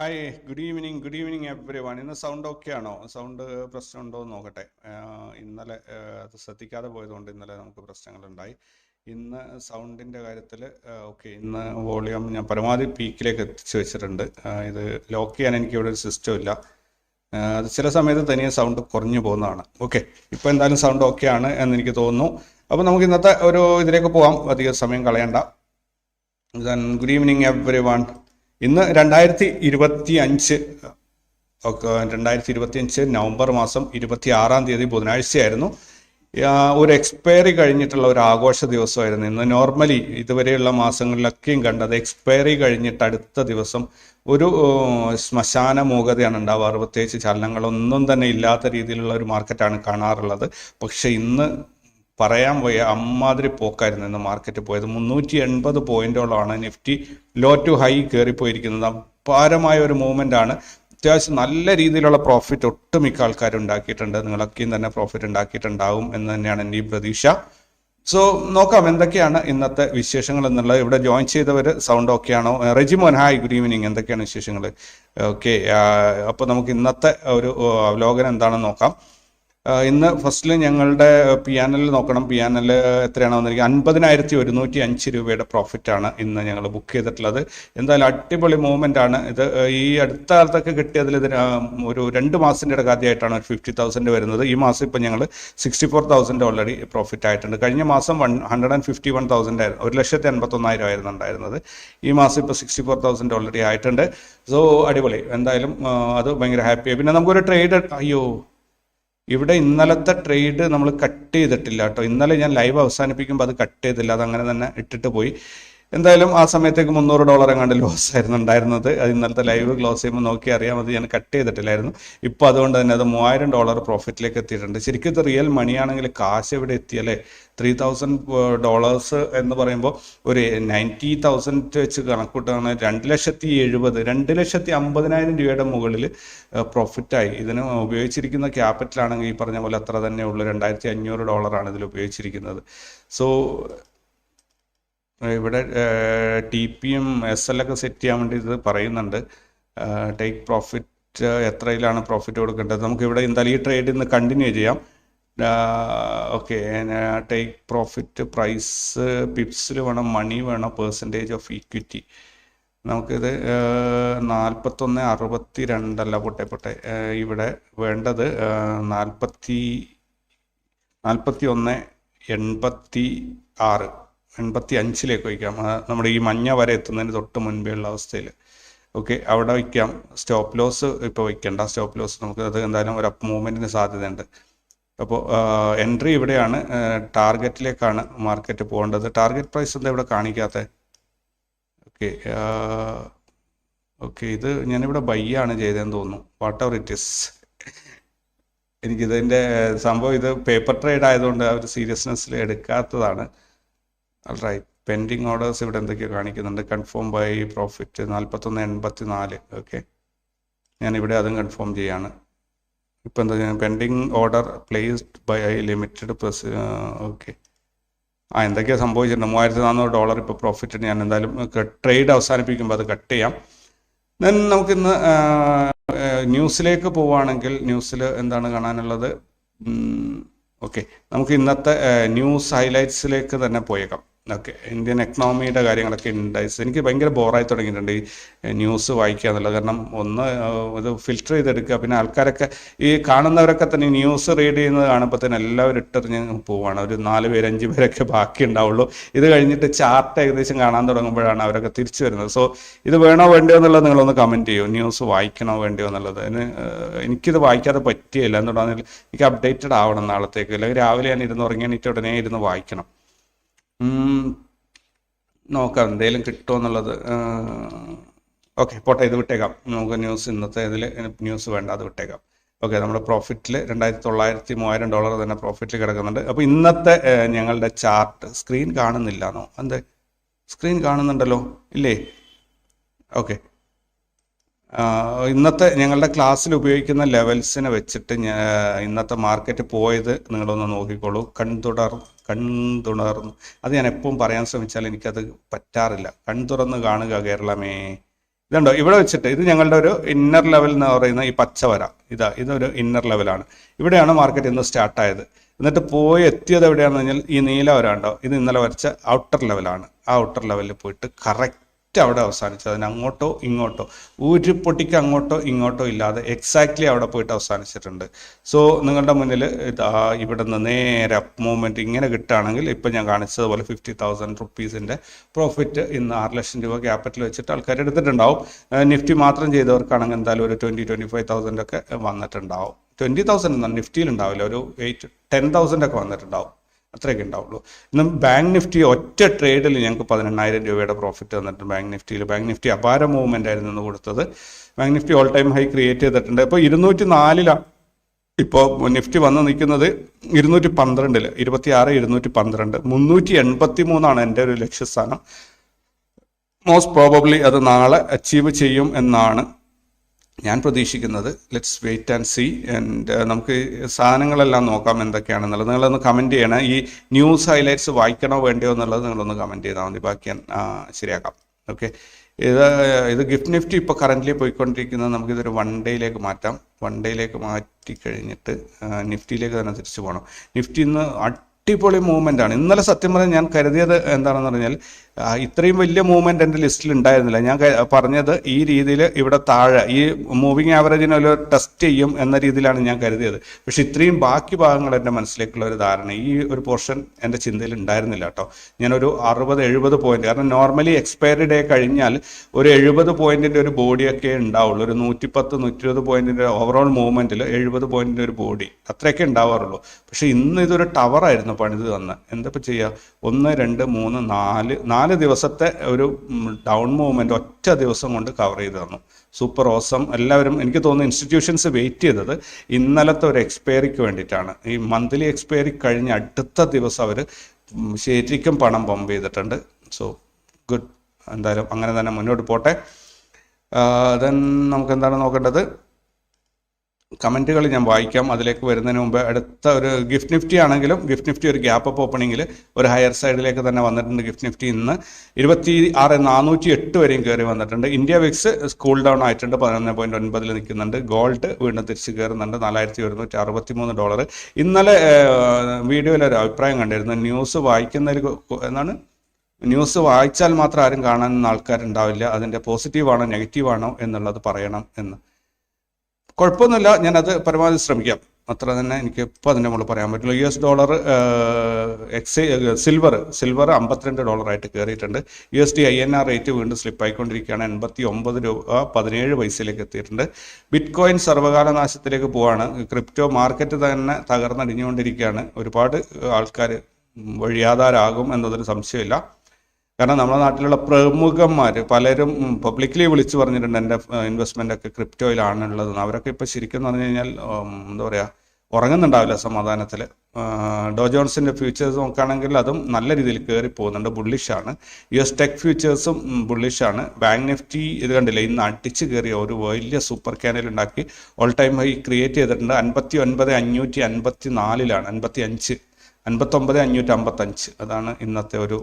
Hi good evening good evening everyone ഇന്ന് sound okay ആണോ? Sound പ്രശ്നമുണ്ടോ എന്ന് നോക്കട്ടെ. ഇന്നലെ അത് ശ്രദ്ധിക്കാതെ പോയതുകൊണ്ട് ഇന്നലെ നമുക്ക് പ്രശ്നങ്ങളുണ്ടായി. ഇന്ന് സൗണ്ടിന്റെ കാര്യത്തിൽ ഓക്കെ ഇന്ന് വോളിയം ഞാൻ പരമാവധി പീക്കിലേക്ക് എത്തിച്ചു വെച്ചിട്ടുണ്ട്. ഇത് ലോക്ക് ചെയ്യാൻ എനിക്ക് ഇവിടെ ഒരു സിസ്റ്റം ഇല്ല. അത് ചില സമയത്ത് തനിയെ സൗണ്ട് കുറഞ്ഞു പോകുന്നതാണ്. ഓക്കെ ഇപ്പോൾ എന്തായാലും സൗണ്ട് ഓക്കെ ആണ് എന്ന് എനിക്ക് തോന്നുന്നു. അപ്പോൾ നമുക്ക് ഇന്നത്തെ ഒരു ഇതിലേക്ക് പോകാം അധികം സമയം കളയണ്ട. ഗുഡ് ഈവനിങ് എവറി വൺ ഇന്ന് രണ്ടായിരത്തി ഇരുപത്തി അഞ്ച് രണ്ടായിരത്തി ഇരുപത്തി അഞ്ച് നവംബർ മാസം ഇരുപത്തി ആറാം തീയതി ബുധനാഴ്ചയായിരുന്നു. ഒരു എക്സ്പയറി കഴിഞ്ഞിട്ടുള്ള ഒരു ആഘോഷ ദിവസമായിരുന്നു. ഇന്ന് നോർമലി ഇതുവരെയുള്ള മാസങ്ങളിലൊക്കെയും കണ്ടത് എക്സ്പയറി കഴിഞ്ഞിട്ട് അടുത്ത ദിവസം ഒരു ശ്മശാന മൂകതയാണ് ഉണ്ടാവാറ്. പ്രത്യേകിച്ച് ചലനങ്ങളൊന്നും തന്നെ ഇല്ലാത്ത രീതിയിലുള്ള ഒരു മാർക്കറ്റാണ് കാണാറുള്ളത്. പക്ഷെ ഇന്ന് പറയാൻ പോയ അമ്മാതിരി പോക്കായിരുന്നു ഇന്ന് മാർക്കറ്റ് പോയത്. മുന്നൂറ്റി എൺപത് പോയിന്റുകളാണ് നിഫ്റ്റി. ലോ ടു ഹൈ കയറിപ്പോയിരിക്കുന്നത് അപാരമായ ഒരു മൂവ്മെന്റ് ആണ്. അത്യാവശ്യം നല്ല രീതിയിലുള്ള പ്രോഫിറ്റ് ഒട്ടുമിക്ക ആൾക്കാർ ഉണ്ടാക്കിയിട്ടുണ്ട്. നിങ്ങളൊക്കെയും തന്നെ പ്രോഫിറ്റ് ഉണ്ടാക്കിയിട്ടുണ്ടാവും എന്ന് തന്നെയാണ് എന്റെ ഈ പ്രതീക്ഷ. സോ നോക്കാം എന്തൊക്കെയാണ് ഇന്നത്തെ വിശേഷങ്ങൾ എന്നുള്ളത്. ഇവിടെ ജോയിൻ ചെയ്തവർ സൗണ്ട് ഓക്കെ ആണോ? റെജിമോൻ ഹായ് ഗുഡ് ഈവനിങ് എന്തൊക്കെയാണ് വിശേഷങ്ങൾ? ഓക്കെ അപ്പോൾ നമുക്ക് ഇന്നത്തെ ഒരു അവലോകനം എന്താണെന്ന് നോക്കാം. ഇന്ന് ഫസ്റ്റിൽ ഞങ്ങളുടെ പി എൻ എൽ നോക്കണം. പി എൻ എൽ എത്രയാണ് വന്നിരിക്കുക അൻപതിനായിരത്തി ഒരുന്നൂറ്റി അഞ്ച് രൂപയുടെ പ്രോഫിറ്റ് ആണ് ഇന്ന് ഞങ്ങൾ ബുക്ക് ചെയ്തിട്ടുള്ളത്. എന്തായാലും അടിപൊളി മൂവ്മെന്റ് ആണ്. ഇത് ഈ അടുത്ത കാലത്തൊക്കെ കിട്ടിയതിൽ ഇതിന് ഒരു രണ്ട് മാസത്തിന്റെ ഇടയ്ക്ക് ആദ്യമായിട്ടാണ് ഒരു ഫിഫ്റ്റി തൗസൻഡ് വരുന്നത്. ഈ മാസം ഇപ്പോൾ ഞങ്ങൾ sixty four thousand already profit ആയിട്ടുണ്ട്. കഴിഞ്ഞ മാസം one hundred and fifty one thousand ആയിരുന്നു. ഒരു ലക്ഷത്തി അൻപത്തൊന്നായിരം ആയിരുന്നു ഉണ്ടായിരുന്നത്. ഈ മാസം ഇപ്പോൾ സിക്സ്റ്റി ഫോർ തൗസൻഡ് ഓൾറെഡി ആയിട്ടുണ്ട്. സോ അടിപൊളി. എന്തായാലും അത് ഭയങ്കര ഹാപ്പിയായി പിന്നെ നമുക്കൊരു ട്രേഡ് അയ്യോ ഇവിടെ ഇന്നലത്തെ ട്രേഡ് നമ്മൾ കട്ട് ചെയ്തിട്ടില്ല കേട്ടോ. ഇന്നലെ ഞാൻ ലൈവ് അവസാനിപ്പിക്കുമ്പോൾ അത് കട്ട് ചെയ്തില്ല. അത് അങ്ങനെ തന്നെ ഇട്ടിട്ട് പോയി. എന്തായാലും ആ സമയത്തേക്ക് മുന്നൂറ് ഡോളർ എങ്ങാണ്ട് ലോസ് ആയിരുന്നു ഉണ്ടായിരുന്നത്. അത് ഇന്നലത്തെ ലൈവ് ക്ലോസ് ചെയ്യുമ്പോൾ നോക്കി അറിയാം. അത് ഞാൻ കട്ട് ചെയ്തിട്ടില്ലായിരുന്നു. ഇപ്പോൾ അതുകൊണ്ട് തന്നെ അത് മൂവായിരം ഡോളർ പ്രോഫിറ്റിലേക്ക് എത്തിയിട്ടുണ്ട്. ശരിക്കും ഇത് റിയൽ മണിയാണെങ്കിൽ കാശ് എവിടെ എത്തിയല്ലേ ത്രീ തൗസൻഡ് ഡോളേഴ്സ് എന്ന് പറയുമ്പോൾ ഒരു നയന്റി തൗസൻഡ് വെച്ച് കണക്കൂട്ടാണ്. രണ്ട് ലക്ഷത്തി എഴുപത് രണ്ട് ലക്ഷത്തി അമ്പതിനായിരം രൂപയുടെ മുകളിൽ പ്രോഫിറ്റായി ഇതിന് ഉപയോഗിച്ചിരിക്കുന്ന ക്യാപിറ്റൽ ആണെങ്കിൽ ഈ പറഞ്ഞ പോലെ അത്ര തന്നെ ഉള്ളൂ. രണ്ടായിരത്തി അഞ്ഞൂറ് ഡോളറാണ് ഇതിൽ ഉപയോഗിച്ചിരിക്കുന്നത്. സോ ഇവിടെ ടി പിയും എസ് എൽ ഒക്കെ സെറ്റ് ചെയ്യാൻ വേണ്ടി ഇത് പറയുന്നുണ്ട്. ടേക്ക് പ്രോഫിറ്റ് എത്രയിലാണ് പ്രോഫിറ്റ് കൊടുക്കേണ്ടത്? നമുക്ക് ഇവിടെ എന്തായാലും ഈ ട്രേഡ് ഇന്ന് കണ്ടിന്യൂ ചെയ്യാം. ഓക്കെ ടേക്ക് പ്രോഫിറ്റ് പ്രൈസ് പിപ്സിൽ വേണം മണി വേണം പേഴ്സന്റേജ് ഓഫ് ഇക്വിറ്റി നമുക്കിത് നാൽപ്പത്തൊന്ന് അറുപത്തി രണ്ടല്ല പൊട്ടെ പൊട്ടെ ഇവിടെ വേണ്ടത് നാൽപ്പത്തി നാൽപ്പത്തി ഒന്ന് എൺപത്തി ആറ് എൺപത്തി അഞ്ചിലേക്ക് വയ്ക്കാം നമ്മുടെ ഈ മഞ്ഞ വരെ എത്തുന്നതിന് തൊട്ട് മുൻപേ ഉള്ള അവസ്ഥയിൽ. ഓക്കെ അവിടെ വയ്ക്കാം. സ്റ്റോപ്പ് ലോസ് ഇപ്പോൾ വയ്ക്കേണ്ട. സ്റ്റോപ്പ് ലോസ് നമുക്ക് അത് എന്തായാലും ഒരു അപ്പ് മൂവ്മെന്റിന് സാധ്യതയുണ്ട്. അപ്പോൾ എൻട്രി ഇവിടെയാണ്. ടാർഗറ്റിലേക്കാണ് മാർക്കറ്റ് പോകേണ്ടത്. ടാർഗറ്റ് പ്രൈസ് എന്താ ഇവിടെ കാണിക്കാത്തത് ഓക്കെ ഓക്കെ ഇത് ഞാനിവിടെ ബൈ ആണ് ചെയ്തതെന്ന് തോന്നുന്നു. വാട്ട് എവർ ഇറ്റ് ഇസ് എനിക്കിതിന്റെ സംഭവം ഇത് പേപ്പർ ട്രേഡ് ആയതുകൊണ്ട് ആ ഒരു സീരിയസ്നെസ്സിൽ എടുക്കാത്തതാണ്. റൈറ്റ് പെൻഡിങ് ഓർഡേഴ്സ് ഇവിടെ എന്തൊക്കെയോ കാണിക്കുന്നുണ്ട്. കൺഫേം ബൈ പ്രോഫിറ്റ് നാൽപ്പത്തൊന്ന് എൺപത്തി നാല് ഓക്കെ ഞാനിവിടെ അതും കൺഫേം ചെയ്യാണ്. ഇപ്പം എന്താ pending order placed by limited plus okay ആ എന്തൊക്കെയാണ് സംഭവിച്ചിട്ടുണ്ട്. മൂവായിരത്തി നാനൂറ് ഡോളർ ഇപ്പോൾ പ്രോഫിറ്റ് ഞാൻ എന്തായാലും ട്രേഡ് അവസാനിപ്പിക്കുമ്പോൾ അത് കട്ട് ചെയ്യാം. ദെൻ നമുക്കിന്ന് ന്യൂസിലേക്ക് പോവുകയാണെങ്കിൽ ന്യൂസിൽ എന്താണ് കാണാനുള്ളത്? ഓക്കെ നമുക്ക് ഇന്നത്തെ ന്യൂസ് ഹൈലൈറ്റ്സിലേക്ക് തന്നെ പോയേക്കാം. ഓക്കെ. ഇന്ത്യൻ എക്കണോമിയുടെ കാര്യങ്ങളൊക്കെ ഉണ്ടായി എനിക്ക് ഭയങ്കര ബോറായി തുടങ്ങിയിട്ടുണ്ട് ഈ ന്യൂസ് വായിക്കുക എന്നുള്ളത്. കാരണം ഒന്ന് ഇത് ഫിൽറ്റർ ചെയ്തെടുക്കുക. പിന്നെ ആൾക്കാരൊക്കെ ഈ കാണുന്നവരൊക്കെ തന്നെ ന്യൂസ് റീഡ് ചെയ്യുന്നത് കാണുമ്പോൾ തന്നെ എല്ലാവരും ഇട്ടെറിഞ്ഞ് പോവാണ്. ഒരു നാല് പേര് അഞ്ച് പേരൊക്കെ ബാക്കി ഉണ്ടാവുള്ളൂ. ഇത് കഴിഞ്ഞിട്ട് ചാർട്ട് ഏകദേശം കാണാൻ തുടങ്ങുമ്പോഴാണ് അവരൊക്കെ തിരിച്ചു വരുന്നത്. സോ ഇത് വേണോ വേണ്ടയോ എന്നുള്ളത് നിങ്ങളൊന്ന് കമന്റ് ചെയ്യൂ. ന്യൂസ് വായിക്കണോ വേണ്ടയോ എന്നുള്ളത്. എനിക്കിത് വായിക്കാതെ പറ്റിയില്ല എന്നുള്ളതാണെങ്കിൽ എനിക്ക് അപ്ഡേറ്റഡ് ആവണം നാളത്തേക്ക്. അല്ലെങ്കിൽ രാവിലെ ഞാൻ ഇരുന്ന് ഉറങ്ങി ഉടനെ ഇരുന്ന് വായിക്കണം. നോക്കാം എന്തെങ്കിലും കിട്ടുമോ എന്നുള്ളത്. ഓക്കെ പോട്ടെ ഇത് വിട്ടേക്കാം. നമുക്ക് ന്യൂസ് ഇന്നത്തെ ഇതിൽ ന്യൂസ് വേണ്ട അത് വിട്ടേക്കാം. ഓക്കെ നമ്മുടെ പ്രോഫിറ്റിൽ രണ്ടായിരത്തി തൊള്ളായിരത്തി മൂവായിരം ഡോളർ തന്നെ പ്രോഫിറ്റിൽ കിടക്കുന്നുണ്ട്. അപ്പോൾ ഇന്നത്തെ ഞങ്ങളുടെ ചാർട്ട് സ്ക്രീൻ കാണുന്നില്ലാന്നോ? എന്ത്? സ്ക്രീൻ കാണുന്നുണ്ടല്ലോ? ഇല്ലേ? ഓക്കെ. ഇന്നത്തെ ഞങ്ങളുടെ ക്ലാസ്സിൽ ഉപയോഗിക്കുന്ന ലെവൽസിനെ വെച്ചിട്ട് ഇന്നത്തെ മാർക്കറ്റ് പോയത് നിങ്ങളൊന്ന് നോക്കിക്കോളൂ. കൺതുടർ കൺതുണർന്ന്. അത് ഞാൻ എപ്പോഴും പറയാൻ ശ്രമിച്ചാൽ എനിക്കത് പറ്റാറില്ല. കൺതുറന്ന് കാണുക കേരളമേ. ഇതുണ്ടോ? ഇവിടെ വെച്ചിട്ട് ഇത് ഞങ്ങളുടെ ഒരു ഇന്നർ ലെവൽ എന്ന് പറയുന്ന ഈ പച്ചവര. ഇതാ ഇതൊരു ഇന്നർ ലെവലാണ് ഇവിടെയാണ് മാർക്കറ്റ് ഇന്ന് സ്റ്റാർട്ട് ആയത്. എന്നിട്ട് പോയി എത്തിയത് എവിടെയാണെന്ന് പറഞ്ഞാൽ ഈ നീല വര ഉണ്ടോ? ഇത് ഇന്നലെ വരച്ച ഔട്ടർ ലെവലാണ് ആ ഔട്ടർ ലെവലിൽ പോയിട്ട് കറക്റ്റ് അവിടെ അവസാനിച്ചത്. അതിന് അങ്ങോട്ടോ ഇങ്ങോട്ടോ. ഒരു പൊട്ടിക്ക് അങ്ങോട്ടോ ഇങ്ങോട്ടോ ഇല്ലാതെ എക്സാക്ട്ലി അവിടെ പോയിട്ട് അവസാനിച്ചിട്ടുണ്ട്. സോ നിങ്ങളുടെ മുന്നിൽ ഇതാ ഇവിടെ നിന്ന് നേരെ അപ്പ് മൂവ്മെന്റ് ഇങ്ങനെ കിട്ടുകയാണെങ്കിൽ ഇപ്പം ഞാൻ കാണിച്ചതുപോലെ ഫിഫ്റ്റി തൗസൻഡ് റുപ്പീസിന്റെ പ്രോഫിറ്റ് ഇന്ന് ആറ് ലക്ഷം രൂപ ക്യാപിറ്റൽ വെച്ചിട്ട് ആൾക്കാർ എടുത്തിട്ടുണ്ടാവും. നിഫ്റ്റി മാത്രം ചെയ്തവർക്കാണെങ്കിൽ എന്തായാലും ഒരു ട്വന്റി ട്വന്റി ഫൈവ് തൗസൻഡ് ഒക്കെ വന്നിട്ടുണ്ടാവും. ട്വന്റി തൗസൻഡ് നിഫ്റ്റിയിൽ ഉണ്ടാവില്ല. ഒരു എയ്റ്റ് ടെൻ തൗസൻഡ് ഒക്കെ വന്നിട്ടുണ്ടാവും. അത്രയൊക്കെ ഉണ്ടാവുള്ളൂ. ഇന്ന് ബാങ്ക് നിഫ്റ്റി ഒറ്റ ട്രേഡിൽ ഞങ്ങൾക്ക് പതിനെണ്ണായിരം രൂപയുടെ പ്രോഫിറ്റ് തന്നിട്ട് ബാങ്ക് നിഫ്റ്റിയിൽ ബാങ്ക് നിഫ്റ്റി അപാര മൂവ്മെന്റ് ആയിരുന്നു ഇന്ന് കൊടുത്തത്. Bank Nifty all time high create ചെയ്തിട്ടുണ്ട്. ഇപ്പോൾ ഇരുന്നൂറ്റി നാലിലാണ് ഇപ്പോൾ നിഫ്റ്റി വന്ന് നിൽക്കുന്നത് ഇരുന്നൂറ്റി പന്ത്രണ്ടിൽ ഇരുപത്തി ആറ് ഇരുന്നൂറ്റി പന്ത്രണ്ട് മുന്നൂറ്റി എൺപത്തി മൂന്നാണ് എന്റെ ഒരു ലക്ഷ്യസ്ഥാനം. മോസ്റ്റ് പ്രോബബ്ലി അത് നാളെ അച്ചീവ് ചെയ്യും എന്നാണ് ഞാൻ പ്രതീക്ഷിക്കുന്നത് let's wait and see and നമുക്ക് സാധനങ്ങളെല്ലാം നോക്കാം എന്തൊക്കെയാണെന്നുള്ളത്. നിങ്ങളൊന്ന് കമന്റ് ചെയ്യണം. ഈ ന്യൂസ് ഹൈലൈറ്റ്സ് വായിക്കണോ വേണ്ടയോ എന്നുള്ളത് നിങ്ങളൊന്ന് കമന്റ് ചെയ്താൽ മതി. ബാക്കി ഞാൻ ശരിയാക്കാം. ഓക്കെ. ഇത് ഇത് ഗിഫ്റ്റ് നിഫ്റ്റി ഇപ്പോൾ കറന്റ്ലി പോയിക്കൊണ്ടിരിക്കുന്നത് നമുക്കിതൊരു വൺ ഡേയിലേക്ക് മാറ്റാം. വൺ ഡേയിലേക്ക് മാറ്റി കഴിഞ്ഞിട്ട് നിഫ്റ്റിയിലേക്ക് തന്നെ തിരിച്ചു പോകണം. നിഫ്റ്റി ഇന്ന് അടിപൊളി മൂവ്മെന്റ് ആണ്. ഇന്നലെ സത്യം പറഞ്ഞാൽ ഞാൻ കരുതിയത് എന്താണെന്ന് പറഞ്ഞാൽ ഇത്രയും വലിയ മൂവ്മെന്റ് എന്റെ ലിസ്റ്റിൽ ഉണ്ടായിരുന്നില്ല. ഞാൻ പറഞ്ഞത് ഈ രീതിയിൽ ഇവിടെ താഴെ ഈ മൂവിങ് ആവറേജിനെ ഒരു ടെസ്റ്റ് ചെയ്യും എന്ന രീതിയിലാണ് ഞാൻ കരുതിയത്. പക്ഷെ ഇത്രയും ബാക്കി ഭാഗങ്ങൾ എന്റെ മനസ്സിലേക്കുള്ള ഒരു ധാരണ ഈ ഒരു പോർഷൻ എന്റെ ചിന്തയിൽ ഉണ്ടായിരുന്നില്ല കേട്ടോ. ഞാനൊരു അറുപത് എഴുപത് പോയിന്റ് കാരണം നോർമലി എക്സ്പയറി ഡേ കഴിഞ്ഞാൽ ഒരു എഴുപത് പോയിന്റിന്റെ ഒരു ബോഡിയൊക്കെ ഉണ്ടാവുള്ളൂ. ഒരു നൂറ്റിപ്പത്ത് നൂറ്റി ഇരുപത് പോയിന്റിന്റെ ഓവറോൾ മൂവ്മെന്റിൽ എഴുപത് പോയിന്റിന്റെ ഒരു ബോഡി അത്രയൊക്കെ ഉണ്ടാവാറുള്ളൂ. പക്ഷെ ഇന്ന് ഇതൊരു ടവറായിരുന്നു പണിത് തന്ന. എന്താ ചെയ്യുക ഒന്ന് രണ്ട് മൂന്ന് നാല് നാല് ദിവസത്തെ ഒരു ഡൗൺ മൂവ്മെന്റ് ഒറ്റ ദിവസം കൊണ്ട് കവർ ചെയ്ത് തന്നു. സൂപ്പർ ഓസം എല്ലാവരും എനിക്ക് തോന്നുന്നു ഇൻസ്റ്റിറ്റ്യൂഷൻസ് വെയിറ്റ് ചെയ്തത് ഇന്നലത്തെ ഒരു എക്സ്പയറിക്ക് വേണ്ടിയിട്ടാണ്. ഈ മന്ത്ലി എക്സ്പയറി കഴിഞ്ഞ അടുത്ത ദിവസം അവർ ശരിക്കും പണം പമ്പ് ചെയ്തിട്ടുണ്ട്. സോ ഗുഡ് എന്തായാലും അങ്ങനെ തന്നെ മുന്നോട്ട് പോട്ടെ. ദെൻ നമുക്ക് എന്താണ് നോക്കേണ്ടത്? കമന്റുകൾ ഞാൻ വായിക്കാം. അതിലേക്ക് വരുന്നതിന് മുമ്പ് അടുത്ത ഒരു ഗിഫ്റ്റ് നിഫ്റ്റി ആണെങ്കിലും ഗിഫ്റ്റ് നിഫ്റ്റി ഒരു ഗ്യാപ്പ് അപ്പ് ഓപ്പണിങ്ങിൽ ഒരു ഹയർ സൈഡിലേക്ക് തന്നെ വന്നിട്ടുണ്ട് ഗിഫ്റ്റ് നിഫ്റ്റി ഇന്ന്. ഇരുപത്തി ആറ് നാനൂറ്റി എട്ട് വരെയും കയറി വന്നിട്ടുണ്ട്. ഇന്ത്യ വിക്സ് സ്കൂൾ ഡൗൺ ആയിട്ടുണ്ട്. പതിനൊന്ന് പോയിന്റ് ഒൻപതിൽ നിൽക്കുന്നുണ്ട്. ഗോൾഡ് വീണ്ടും തിരിച്ച് കയറുന്നുണ്ട്. നാലായിരത്തി ഒരുന്നൂറ്റി അറുപത്തി മൂന്ന് ഡോളർ ഇന്നലെ വീഡിയോയിൽ ഒരു അഭിപ്രായം കണ്ടിരുന്നു. ന്യൂസ് വായിക്കുന്നതിൽ ഒരു എന്താണ്? ന്യൂസ് വായിച്ചാൽ മാത്രം ആരും കാണാൻ ആൾക്കാരുണ്ടാവില്ല. അതിന്റെ പോസിറ്റീവാണോ നെഗറ്റീവാണോ എന്നുള്ളത് പറയണം എന്ന്. കുഴപ്പമൊന്നുമില്ല. ഞാനത് പരമാവധി ശ്രമിക്കാം. അത്ര തന്നെ എനിക്ക് ഇപ്പോൾ അതിന്റെ മുകളിൽ പറയാൻ പറ്റില്ല U S dollar X silver silver അമ്പത്തിരണ്ട് ഡോളറായിട്ട് കയറിയിട്ടുണ്ട് U S D I N R rate വീണ്ടും സ്ലിപ്പായിക്കൊണ്ടിരിക്കുകയാണ് എൺപത്തി ഒമ്പത് രൂപ പതിനേഴ് പൈസയിലേക്ക് എത്തിയിട്ടുണ്ട്. ബിറ്റ് കോയിൻ സർവകാല നാശത്തിലേക്ക് പോവാണ്. ക്രിപ്റ്റോ മാർക്കറ്റ് തന്നെ തകർന്നടിഞ്ഞുകൊണ്ടിരിക്കുകയാണ്. ഒരുപാട് ആൾക്കാർ വഴിയാധാരാകും എന്നതൊരു സംശയമില്ല. കാരണം നമ്മുടെ നാട്ടിലുള്ള പ്രമുഖന്മാർ പലരും പബ്ലിക്കലി വിളിച്ചു പറഞ്ഞിട്ടുണ്ട് എന്റെ ഇൻവെസ്റ്റ്മെന്റ് ഒക്കെ ക്രിപ്റ്റോയിലാണുള്ളത് അവരൊക്കെ ഇപ്പോൾ ശരിക്കും പറഞ്ഞു കഴിഞ്ഞാൽ എന്താ പറയുക ഉറങ്ങുന്നുണ്ടാവില്ല സമാധാനത്തിൽ ഡോജോൺസിന്റെ ഫ്യൂച്ചേഴ്സ് നോക്കുകയാണെങ്കിൽ അതും നല്ല രീതിയിൽ കയറി പോകുന്നുണ്ട് ബുള്ളിഷാണ് യു എസ് ടെക് ഫ്യൂച്ചേഴ്സും ബുള്ളിഷാണ് ബാങ്ക് നിഫ്റ്റി ഇത് കണ്ടില്ല ഇന്ന് അടിച്ച് കയറിയ ഒരു വലിയ സൂപ്പർ ക്യാനൽ ഉണ്ടാക്കി ഓൾ ടൈം ഹൈ ക്രിയേറ്റ് ചെയ്തിട്ടുണ്ട്. അൻപത്തി ഒൻപത് അഞ്ഞൂറ്റി അൻപത്തി നാലിലാണ് അൻപത്തി അഞ്ച് അൻപത്തൊമ്പത് അഞ്ഞൂറ്റി അമ്പത്തഞ്ച് അതാണ് ഇന്നത്തെ ഒരു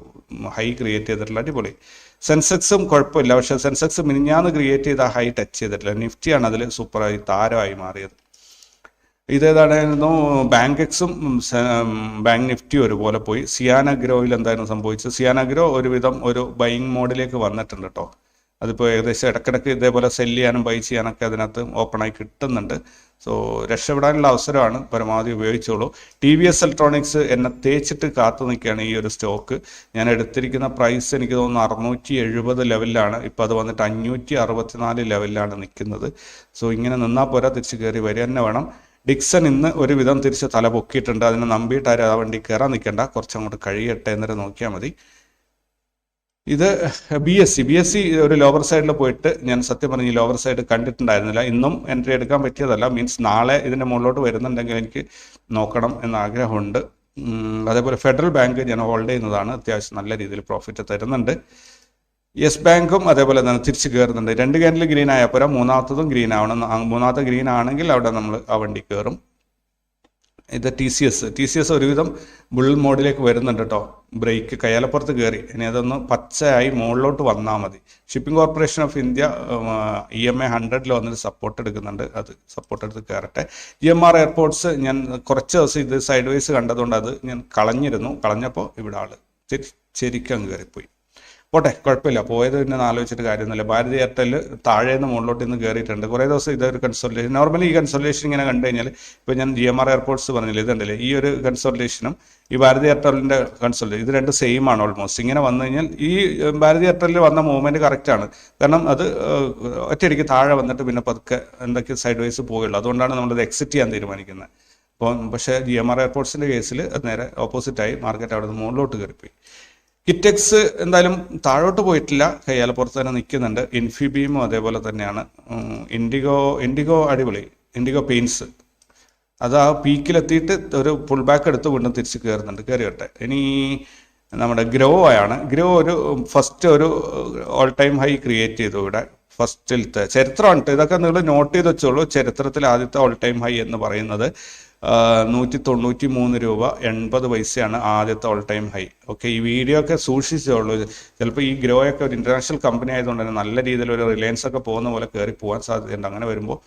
ഹൈ ക്രിയേറ്റ് ചെയ്തിട്ടുള്ള അടിപൊളി. സെൻസെക്സും കുഴപ്പമില്ല. പക്ഷെ സെൻസെക്സ് മിനിഞ്ഞാന്ന് ക്രിയേറ്റ് ചെയ്ത ഹൈ ടച്ച് ചെയ്തിട്ടില്ല. നിഫ്റ്റിയാണ് അതിൽ സൂപ്പറായി താരമായി മാറിയത്. ഇതേതായിരുന്നു ബാങ്ക് എക്സും ബാങ്ക് നിഫ്റ്റിയും ഒരുപോലെ പോയി. സിയാനഗ്രോയിൽ എന്തായിരുന്നു സംഭവിച്ചത്? സിയാനഗ്രോ ഒരുവിധം ഒരു ബൈങ് മോഡിലേക്ക് വന്നിട്ടുണ്ട് കേട്ടോ അതിപ്പോൾ ഏകദേശം ഇടക്കിടക്ക് ഇതേപോലെ സെൽ ചെയ്യാനും ബൈ ചെയ്യാനൊക്കെ അതിനകത്ത് ഓപ്പണായി കിട്ടുന്നുണ്ട്. സോ രക്ഷപ്പെടാനുള്ള അവസരമാണ് പരമാവധി ഉപയോഗിച്ചോളൂ. ടി വി എസ് ഇലക്ട്രോണിക്സ് എന്നെ തേച്ചിട്ട് കാത്തു നിൽക്കുകയാണ് ഈ ഒരു സ്റ്റോക്ക് ഞാൻ എടുത്തിരിക്കുന്ന പ്രൈസ് എനിക്ക് തോന്നുന്നു അറുന്നൂറ്റി എഴുപത് ലെവലിലാണ് ഇപ്പം അത് വന്നിട്ട് അഞ്ഞൂറ്റി അറുപത്തിനാല് ലെവലിലാണ് നിൽക്കുന്നത്. സോ ഇങ്ങനെ നിന്നാൽ പോരാ തിരിച്ച് കയറി വരിക തന്നെ വേണം. ഡിക്സൺ ഇന്ന് ഒരുവിധം തിരിച്ച് തല പൊക്കിയിട്ടുണ്ട്. അതിനെ നമ്പിയിട്ടാരും ആ വണ്ടി കയറാൻ നിൽക്കണ്ട. കുറച്ചങ്ങോട്ട് കഴിയട്ടെ എന്നിട്ട് നോക്കിയാൽ മതി. ഇത് B S C B S C ഒരു ലോവർ സൈഡിൽ പോയിട്ട് ഞാൻ സത്യം പറഞ്ഞ് ലോവർ സൈഡ് കണ്ടിട്ടുണ്ടായിരുന്നില്ല. ഇന്നും എൻട്രി എടുക്കാൻ പറ്റിയതല്ല. മീൻസ് നാളെ ഇതിന്റെ മുകളിലോട്ട് വരുന്നുണ്ടെങ്കിൽ എനിക്ക് നോക്കണം എന്ന ആഗ്രഹമുണ്ട്. അതേപോലെ ഫെഡറൽ ബാങ്ക് ഞാൻ ഹോൾഡ് ചെയ്യുന്നതാണ്. അത്യാവശ്യം നല്ല രീതിയിൽ പ്രോഫിറ്റ് തരുന്നുണ്ട്. യെസ് ബാങ്കും അതേപോലെ തന്നെ തിരിച്ച് കയറുന്നുണ്ട് രണ്ട് ക്യാൻഡിൽ ഗ്രീൻ ആയപ്പോൾ മൂന്നാമത്തതും ഗ്രീൻ ആവണം. മൂന്നാമത്തെ ഗ്രീൻ ആണെങ്കിൽ അവിടെ നമ്മൾ ആ വണ്ടി കയറും ഇത് T C S T C S ഒരുവിധം ബുൾ മോഡിലേക്ക് വരുന്നുണ്ട് കേട്ടോ ബ്രേക്ക് കയ്യാലപ്പുറത്ത് കയറി ഇനി അതൊന്ന് പച്ചയായി മുകളിലോട്ട് വന്നാൽ മതി. Shipping corporation of India E M A ഹൺഡ്രഡിൽ വന്നിട്ട് സപ്പോർട്ട് എടുക്കുന്നുണ്ട്. അത് സപ്പോർട്ട് എടുത്ത് കയറട്ടെ ജി എം ആർ എയർപോർട്ട്സ് ഞാൻ കുറച്ച് ദിവസം ഇത് സൈഡ് വൈസ് കണ്ടതുകൊണ്ട് അത് ഞാൻ കളഞ്ഞിരുന്നു. കളഞ്ഞപ്പോൾ ഇവിടെ ആൾ ശരി ശരിക്കും അങ്ങ് കയറിപ്പോയി പോട്ടെ കുഴപ്പമില്ല. പോയത് പിന്നെ ആലോചിച്ചിട്ട് കാര്യമൊന്നുമില്ല. ഭാരതി എയർടെൽ താഴെ നിന്ന് മുകളിലോട്ട് നിന്ന് കയറിയിട്ടുണ്ട് കുറേ ദിവസം ഇതൊരു കൺസോൾട്ടേഷൻ നോർമലി ഈ കൺസോൾട്ടേഷൻ ഇങ്ങനെ കണ്ടു കഴിഞ്ഞാൽ ഇപ്പോൾ ഞാൻ ജി എം ആർ എയർപോർട്ട്സ് പറഞ്ഞില്ല ഇതുണ്ടല്ലേ? ഈ ഒരു കൺസോൾട്ടേഷനും ഈ ഭാരതി എയർടെലിന്റെ കൺസോൾട്ടേഷൻ ഇത് രണ്ട് സെയിം ആണ് ഓൾമോസ്റ്റ് ഇങ്ങനെ വന്നു കഴിഞ്ഞാൽ ഈ ഭാരതി എയർടെലിൽ വന്ന മൂവ്മെന്റ് കറക്റ്റാണ് കാരണം അത് ഒറ്റയടിക്ക് താഴെ വന്നിട്ട് പിന്നെ പതുക്കെ എന്തൊക്കെ സൈഡ് വൈസ് പോയുള്ളൂ അതുകൊണ്ടാണ് നമ്മളത് എക്സിറ്റ് ചെയ്യാൻ തീരുമാനിക്കുന്നത്. അപ്പം പക്ഷേ ജി എം ആർ എയർപോർട്ട്സിന്റെ കേസിൽ നേരെ ഓപ്പോസിറ്റായി മാർക്കറ്റ് അവിടെ നിന്ന് മുകളിലോട്ട് കയറിപ്പോയി. കിറ്റെക്സ് എന്തായാലും താഴോട്ട് പോയിട്ടില്ല. കയ്യാലപ്പുറത്ത് തന്നെ നിൽക്കുന്നുണ്ട്. ഇൻഫിബീമും അതേപോലെ തന്നെയാണ്. ഇൻഡിഗോ ഇൻഡിഗോ അടിപൊളി. Indigo paints. അത് ആ പീക്കിലെത്തിയിട്ട് ഒരു പുൾ ബാക്ക് എടുത്ത് വീണ്ടും തിരിച്ച് കയറുന്നുണ്ട്. കയറിയോട്ടെ. ഇനി നമ്മുടെ ഗ്രോ ആണ്. ഗ്രോ ഒരു ഫസ്റ്റ് ഒരു ഓൾ ടൈം ഹൈ ക്രിയേറ്റ് ചെയ്തു ഇവിടെ. ഫസ്റ്റിലത്തെ ചരിത്രമാണ്. ഇതൊക്കെ നിങ്ങൾ നോട്ട് ചെയ്ത് വെച്ചോളൂ. ചരിത്രത്തിൽ ആദ്യത്തെ ഓൾ ടൈം ഹൈ എന്ന് പറയുന്നത് നൂറ്റി തൊണ്ണൂറ്റി മൂന്ന് രൂപ എൺപത് പൈസയാണ് ആദ്യത്തെ ഓൾ ടൈം ഹൈ ഓക്കെ ഈ വീഡിയോ ഒക്കെ സൂക്ഷിച്ചോളൂ. ചിലപ്പോൾ ഈ ഗ്രോ ഒക്കെ ഒരു ഇന്റർനാഷണൽ കമ്പനി ആയതുകൊണ്ട് തന്നെ നല്ല രീതിയിൽ ഒരു റിലയൻസ് ഒക്കെ പോകുന്ന പോലെ കയറി പോകാൻ സാധ്യതയുണ്ട്. അങ്ങനെ വരുമ്പോൾ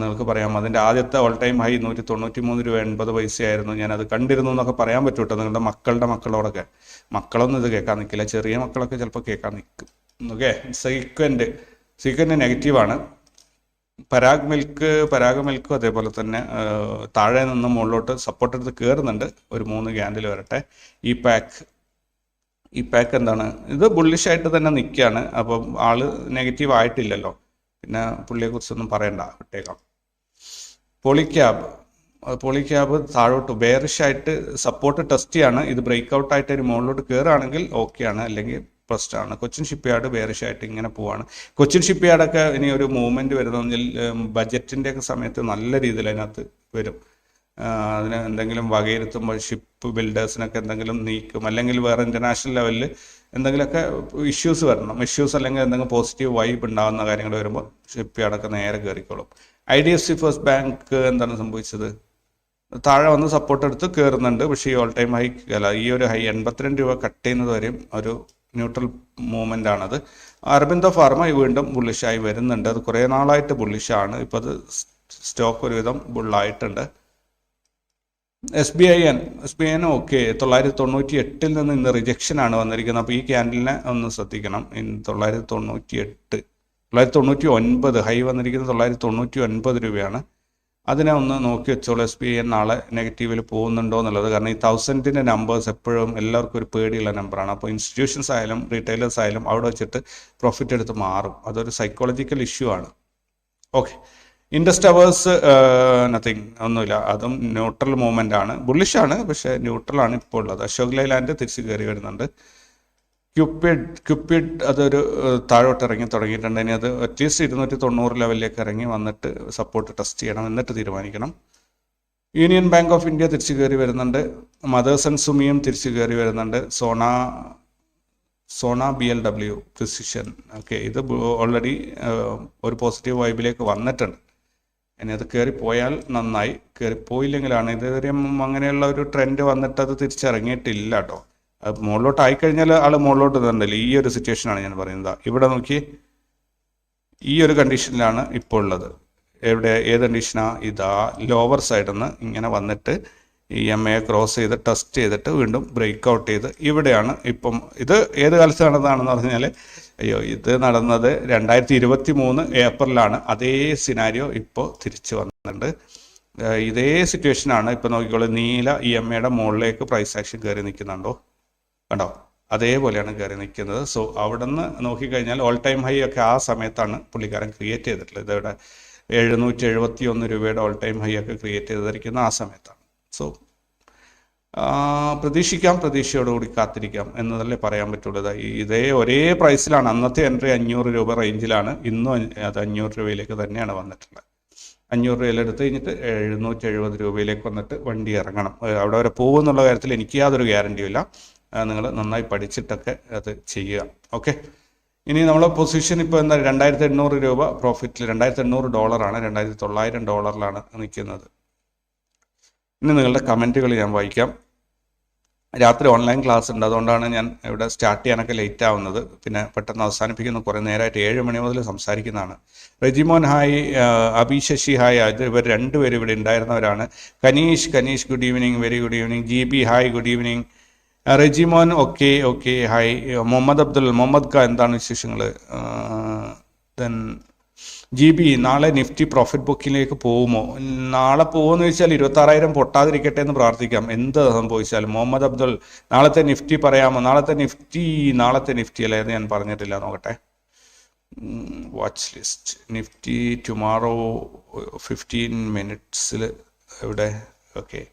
നിങ്ങൾക്ക് പറയാം. അതിന്റെ ആദ്യത്തെ ഓൾ ടൈം ഹൈ നൂറ്റി തൊണ്ണൂറ്റി മൂന്ന് രൂപ എൺപത് പൈസയായിരുന്നു. ഞാനത് കണ്ടിരുന്നു എന്നൊക്കെ പറയാൻ പറ്റും കേട്ടോ. നിങ്ങളുടെ മക്കളുടെ മക്കളോടൊക്കെ. മക്കളൊന്നും ഇത് കേൾക്കാൻ നിൽക്കില്ല. ചെറിയ മക്കളൊക്കെ ചിലപ്പോൾ കേൾക്കാൻ നിൽക്കും. ഓക്കെ സീക്വന്റ് സീക്വന്റ് നെഗറ്റീവാണ് പരാഗ് മിൽക്ക് പരാഗ് മിൽക്കും അതേപോലെ തന്നെ താഴെ നിന്ന് മുകളിലോട്ട് സപ്പോർട്ട് എടുത്ത് കയറുന്നുണ്ട് ഒരു മൂന്ന് ക്യാൻഡിൽ വരട്ടെ. ഈ പാക്ക് ഈ പാക്ക് എന്താണ്? ഇത് ബുള്ളിഷ് ആയിട്ട് തന്നെ നിൽക്കുകയാണ്. അപ്പം ആൾ നെഗറ്റീവ് ആയിട്ടില്ലല്ലോ. പിന്നെ പുള്ളിയെക്കുറിച്ചൊന്നും പറയണ്ട. വിട്ടേക്കാം പോളിക്യാബ് പോളിക്യാബ് താഴോട്ട് ബെയറിഷ് ആയിട്ട് സപ്പോർട്ട് ടെസ്റ്റ് ചെയ്യാണ്. ഇത് ബ്രേക്ക് ഔട്ട് ആയിട്ട് ഒരു മുകളിലോട്ട് കയറുകയാണെങ്കിൽ ഓക്കെയാണ് അല്ലെങ്കിൽ പ്രശ്നമാണ് കൊച്ചിൻ ഷിപ്പ്യാർഡ് ബെയറിഷ് ആയിട്ട് ഇങ്ങനെ പോവാണ്. കൊച്ചിൻ ഷിപ്പ്യാർഡൊക്കെ ഇനി ഒരു മൂവ്മെന്റ് വരുന്നെങ്കിൽ ബജറ്റിന്റെ ഒക്കെ സമയത്ത് നല്ല രീതിയിൽ അതിനകത്ത് വരും. അതിന് എന്തെങ്കിലും വകയിരുത്തുമ്പോൾ ഷിപ്പ് ബിൽഡേഴ്സിനൊക്കെ എന്തെങ്കിലും നീക്കും അല്ലെങ്കിൽ വേറെ ഇന്റർനാഷണൽ ലെവലിൽ എന്തെങ്കിലുമൊക്കെ ഇഷ്യൂസ് വരണം. ഇഷ്യൂസ് അല്ലെങ്കിൽ എന്തെങ്കിലും പോസിറ്റീവ് വൈബ് ഉണ്ടാകുന്ന കാര്യങ്ങൾ വരുമ്പോൾ ഷിപ്പ്യാർഡൊക്കെ നേരെ കയറിക്കോളും I D F C first bank എന്താണ് സംഭവിച്ചത്? താഴെ വന്ന് സപ്പോർട്ട് എടുത്ത് കയറുന്നുണ്ട് പക്ഷേ ഈ ഓൾ ടൈം ഹൈ അല്ല ഈ ഒരു ഹൈ എൺപത്തിരണ്ട് രൂപ കട്ട് ചെയ്യുന്നത് വരെയും ഒരു ന്യൂട്രൽ മൂവ്മെന്റ് ആണത് അരബിന്ദ ഫാർമ വീണ്ടും ബുള്ളിഷായി വരുന്നുണ്ട്. അത് കുറേ നാളായിട്ട് ബുള്ളിഷാണ്. ഇപ്പം അത് സ്റ്റോക്ക് ഒരുവിധം ബുള്ളായിട്ടുണ്ട്. S B I N S B I N okay. തൊള്ളായിരത്തി തൊണ്ണൂറ്റി എട്ടിൽ നിന്ന് ഇന്ന് റിജക്ഷൻ ആണ് വന്നിരിക്കുന്നത്. അപ്പോൾ ഈ ക്യാൻഡലിനെ ഒന്ന് ശ്രദ്ധിക്കണം. തൊള്ളായിരത്തി തൊണ്ണൂറ്റി എട്ട് തൊള്ളായിരത്തി തൊണ്ണൂറ്റി ഒൻപത് ഹൈ വന്നിരിക്കുന്നത് തൊള്ളായിരത്തി തൊണ്ണൂറ്റി ഒൻപത് രൂപയാണ്. അതിനെ ഒന്ന് നോക്കി വെച്ചോളൂ. എസ് ബി ഐ നാളെ നെഗറ്റീവിൽ പോകുന്നുണ്ടോ എന്നുള്ളത്. കാരണം ഈ തൗസൻഡിന്റെ നമ്പേഴ്സ് എപ്പോഴും എല്ലാവർക്കും ഒരു പേടിയുള്ള നമ്പറാണ് അപ്പോൾ ഇൻസ്റ്റിറ്റ്യൂഷൻസ് ആയാലും റീറ്റെയിലേഴ്സ് ആയാലും അവിടെ വെച്ചിട്ട് പ്രോഫിറ്റ് എടുത്ത് മാറും. അതൊരു സൈക്കോളജിക്കൽ ഇഷ്യൂ ആണ്. ഓക്കെ ഇൻഡസ് അവേഴ്സ് നത്തിങ് ഒന്നുമില്ല. അതും ന്യൂട്രൽ മൂവ്മെന്റ് ആണ്. ബുള്ളിഷാണ് പക്ഷേ ന്യൂട്രൽ ആണ് ഇപ്പോൾ ഉള്ളത്. അശോക് ലൈലാൻഡ് തിരിച്ച് കയറി വരുന്നുണ്ട്. ക്യൂപ്പിഡ് ക്യൂപിഡ് അതൊരു താഴോട്ട് ഇറങ്ങി തുടങ്ങിയിട്ടുണ്ട്. ഇനി അത് അറ്റ്ലീസ്റ്റ് ഇരുന്നൂറ്റി തൊണ്ണൂറ് ലെവലിലേക്ക് ഇറങ്ങി വന്നിട്ട് സപ്പോർട്ട് ടെസ്റ്റ് ചെയ്യണം എന്നിട്ട് തീരുമാനിക്കണം. യൂണിയൻ ബാങ്ക് ഓഫ് ഇന്ത്യ തിരിച്ചു കയറി വരുന്നുണ്ട്. മദേഴ്സ് ആൻഡ് സുമിയും തിരിച്ചു കയറി വരുന്നുണ്ട്. Sona Sona B L W precision okay ഇത് ഓൾറെഡി ഒരു പോസിറ്റീവ് വൈബിലേക്ക് വന്നിട്ടുണ്ട്. ഇനി അത് കയറി പോയാൽ നന്നായി. കയറി പോയില്ലെങ്കിലാണ് ഇതുവരെയും അങ്ങനെയുള്ള ഒരു ട്രെൻഡ് വന്നിട്ട് അത് തിരിച്ചിറങ്ങിയിട്ടില്ല കേട്ടോ മുകളിലോട്ട് ആയിക്കഴിഞ്ഞാൽ ആൾ മുകളിലോട്ട് തന്നല്ലേ ഈ ഒരു സിറ്റുവേഷനാണ് ഞാൻ പറയുന്നത്. ഇവിടെ നോക്കി. ഈ ഒരു കണ്ടീഷനിലാണ് ഇപ്പോൾ ഉള്ളത്. എവിടെ ഏത് കണ്ടീഷനാ ഇതാ ലോവർ സൈഡിൽ നിന്ന് ഇങ്ങനെ വന്നിട്ട് ഈ എം എ ക്രോസ് ചെയ്ത് ടെസ്റ്റ് ചെയ്തിട്ട് വീണ്ടും ബ്രേക്ക് ഔട്ട് ചെയ്ത് ഇവിടെയാണ് ഇപ്പം ഇത് ഏത് കാലത്ത് നടന്നതാണെന്ന് പറഞ്ഞാൽ അയ്യോ ഇത് നടന്നത് രണ്ടായിരത്തി ഇരുപത്തി മൂന്ന് ഏപ്രിലാണ്. അതേ സിനാരിയോ ഇപ്പോൾ തിരിച്ചു വന്നിട്ടുണ്ട്. ഇതേ സിറ്റുവേഷനാണ് ഇപ്പം നോക്കിക്കോളൂ. നീല ഇ എം എയുടെ മുകളിലേക്ക് പ്രൈസ് ആക്ഷൻ കയറി നിൽക്കുന്നുണ്ടോ? കണ്ടോ? അതേപോലെയാണ് കയറി നിൽക്കുന്നത്. സോ അവിടെ നിന്ന് നോക്കിക്കഴിഞ്ഞാൽ ഓൾ ടൈം ഹൈ ഒക്കെ ആ സമയത്താണ് പുള്ളിക്കാരൻ ക്രിയേറ്റ് ചെയ്തിട്ടുള്ളത്. ഇതവിടെ എഴുന്നൂറ്റി എഴുപത്തി ഒന്ന് രൂപയുടെ ഓൾ ടൈം ഹൈ ഒക്കെ ക്രിയേറ്റ് ചെയ്തിരിക്കുന്ന ആ സമയത്താണ്. സോ പ്രതീക്ഷിക്കാം പ്രതീക്ഷയോടുകൂടി കാത്തിരിക്കാം എന്നതല്ലേ പറയാൻ പറ്റുള്ളൂ ഇതാ ഒരേ പ്രൈസിലാണ് അന്നത്തെ എൻട്രി അഞ്ഞൂറ് രൂപ റേഞ്ചിലാണ് ഇന്നും അത് അഞ്ഞൂറ് രൂപയിലേക്ക് തന്നെയാണ് വന്നിട്ടുള്ളത്. അഞ്ഞൂറ് രൂപയിലെടുത്ത് കഴിഞ്ഞിട്ട് എഴുന്നൂറ്റി എഴുപത് രൂപയിലേക്ക് വന്നിട്ട് വണ്ടി ഇറങ്ങണം. അവിടെ വരെ പോകുമെന്നുള്ള കാര്യത്തിൽ എനിക്ക് യാതൊരു ഗ്യാരണ്ടിയും ഇല്ല. നിങ്ങൾ നന്നായി പഠിച്ചിട്ടൊക്കെ അത് ചെയ്യുക. ഓക്കെ ഇനി നമ്മളെ പൊസിഷൻ ഇപ്പോൾ എന്താ? രണ്ടായിരത്തി എണ്ണൂറ് രൂപ പ്രോഫിറ്റിൽ രണ്ടായിരത്തി എണ്ണൂറ് ഡോളറാണ് രണ്ടായിരത്തി തൊള്ളായിരം ഡോളറിലാണ് നിൽക്കുന്നത്. ഇനി നിങ്ങളുടെ കമന്റുകൾ ഞാൻ വായിക്കാം. രാത്രി ഓൺലൈൻ ക്ലാസ് ഉണ്ട്. അതുകൊണ്ടാണ് ഞാൻ ഇവിടെ സ്റ്റാർട്ട് ചെയ്യാനൊക്കെ ലേറ്റ് ആവുന്നത്. പിന്നെ പെട്ടെന്ന് അവസാനിപ്പിക്കുന്ന. കുറേ നേരമായിട്ട് ഏഴ് മണി മുതൽ സംസാരിക്കുന്നതാണ്. Rejimon hi Abhishashi hi. അത് ഇവർ രണ്ടുപേരും ഇവിടെ ഉണ്ടായിരുന്നവരാണ്. Kaneesh Kaneesh good evening very good evening G B hi good evening Rejimon okay okay hi. Muhammad Abdul Muhammad Khan എന്താണ് വിശേഷങ്ങൾ ദെൻ ജി ബി നാളെ നിഫ്റ്റി പ്രോഫിറ്റ് ബുക്കിലേക്ക് പോകുമോ? നാളെ പോകുമെന്ന് ചോദിച്ചാൽ ഇരുപത്താറായിരം പൊട്ടാതിരിക്കട്ടെ എന്ന് പ്രാർത്ഥിക്കാം. എന്ത് സംഭവിച്ചാലും. മുഹമ്മദ് അബ്ദുൾ നാളത്തെ നിഫ്റ്റി പറയാമോ? നാളത്തെ നിഫ്റ്റി നാളത്തെ നിഫ്റ്റി അല്ലേ ഞാൻ പറഞ്ഞിട്ടില്ല. നോക്കട്ടെ. Watch list Nifty tomorrow fifteen മിനിറ്റ്സിൽ എവിടെ? ഓക്കെ.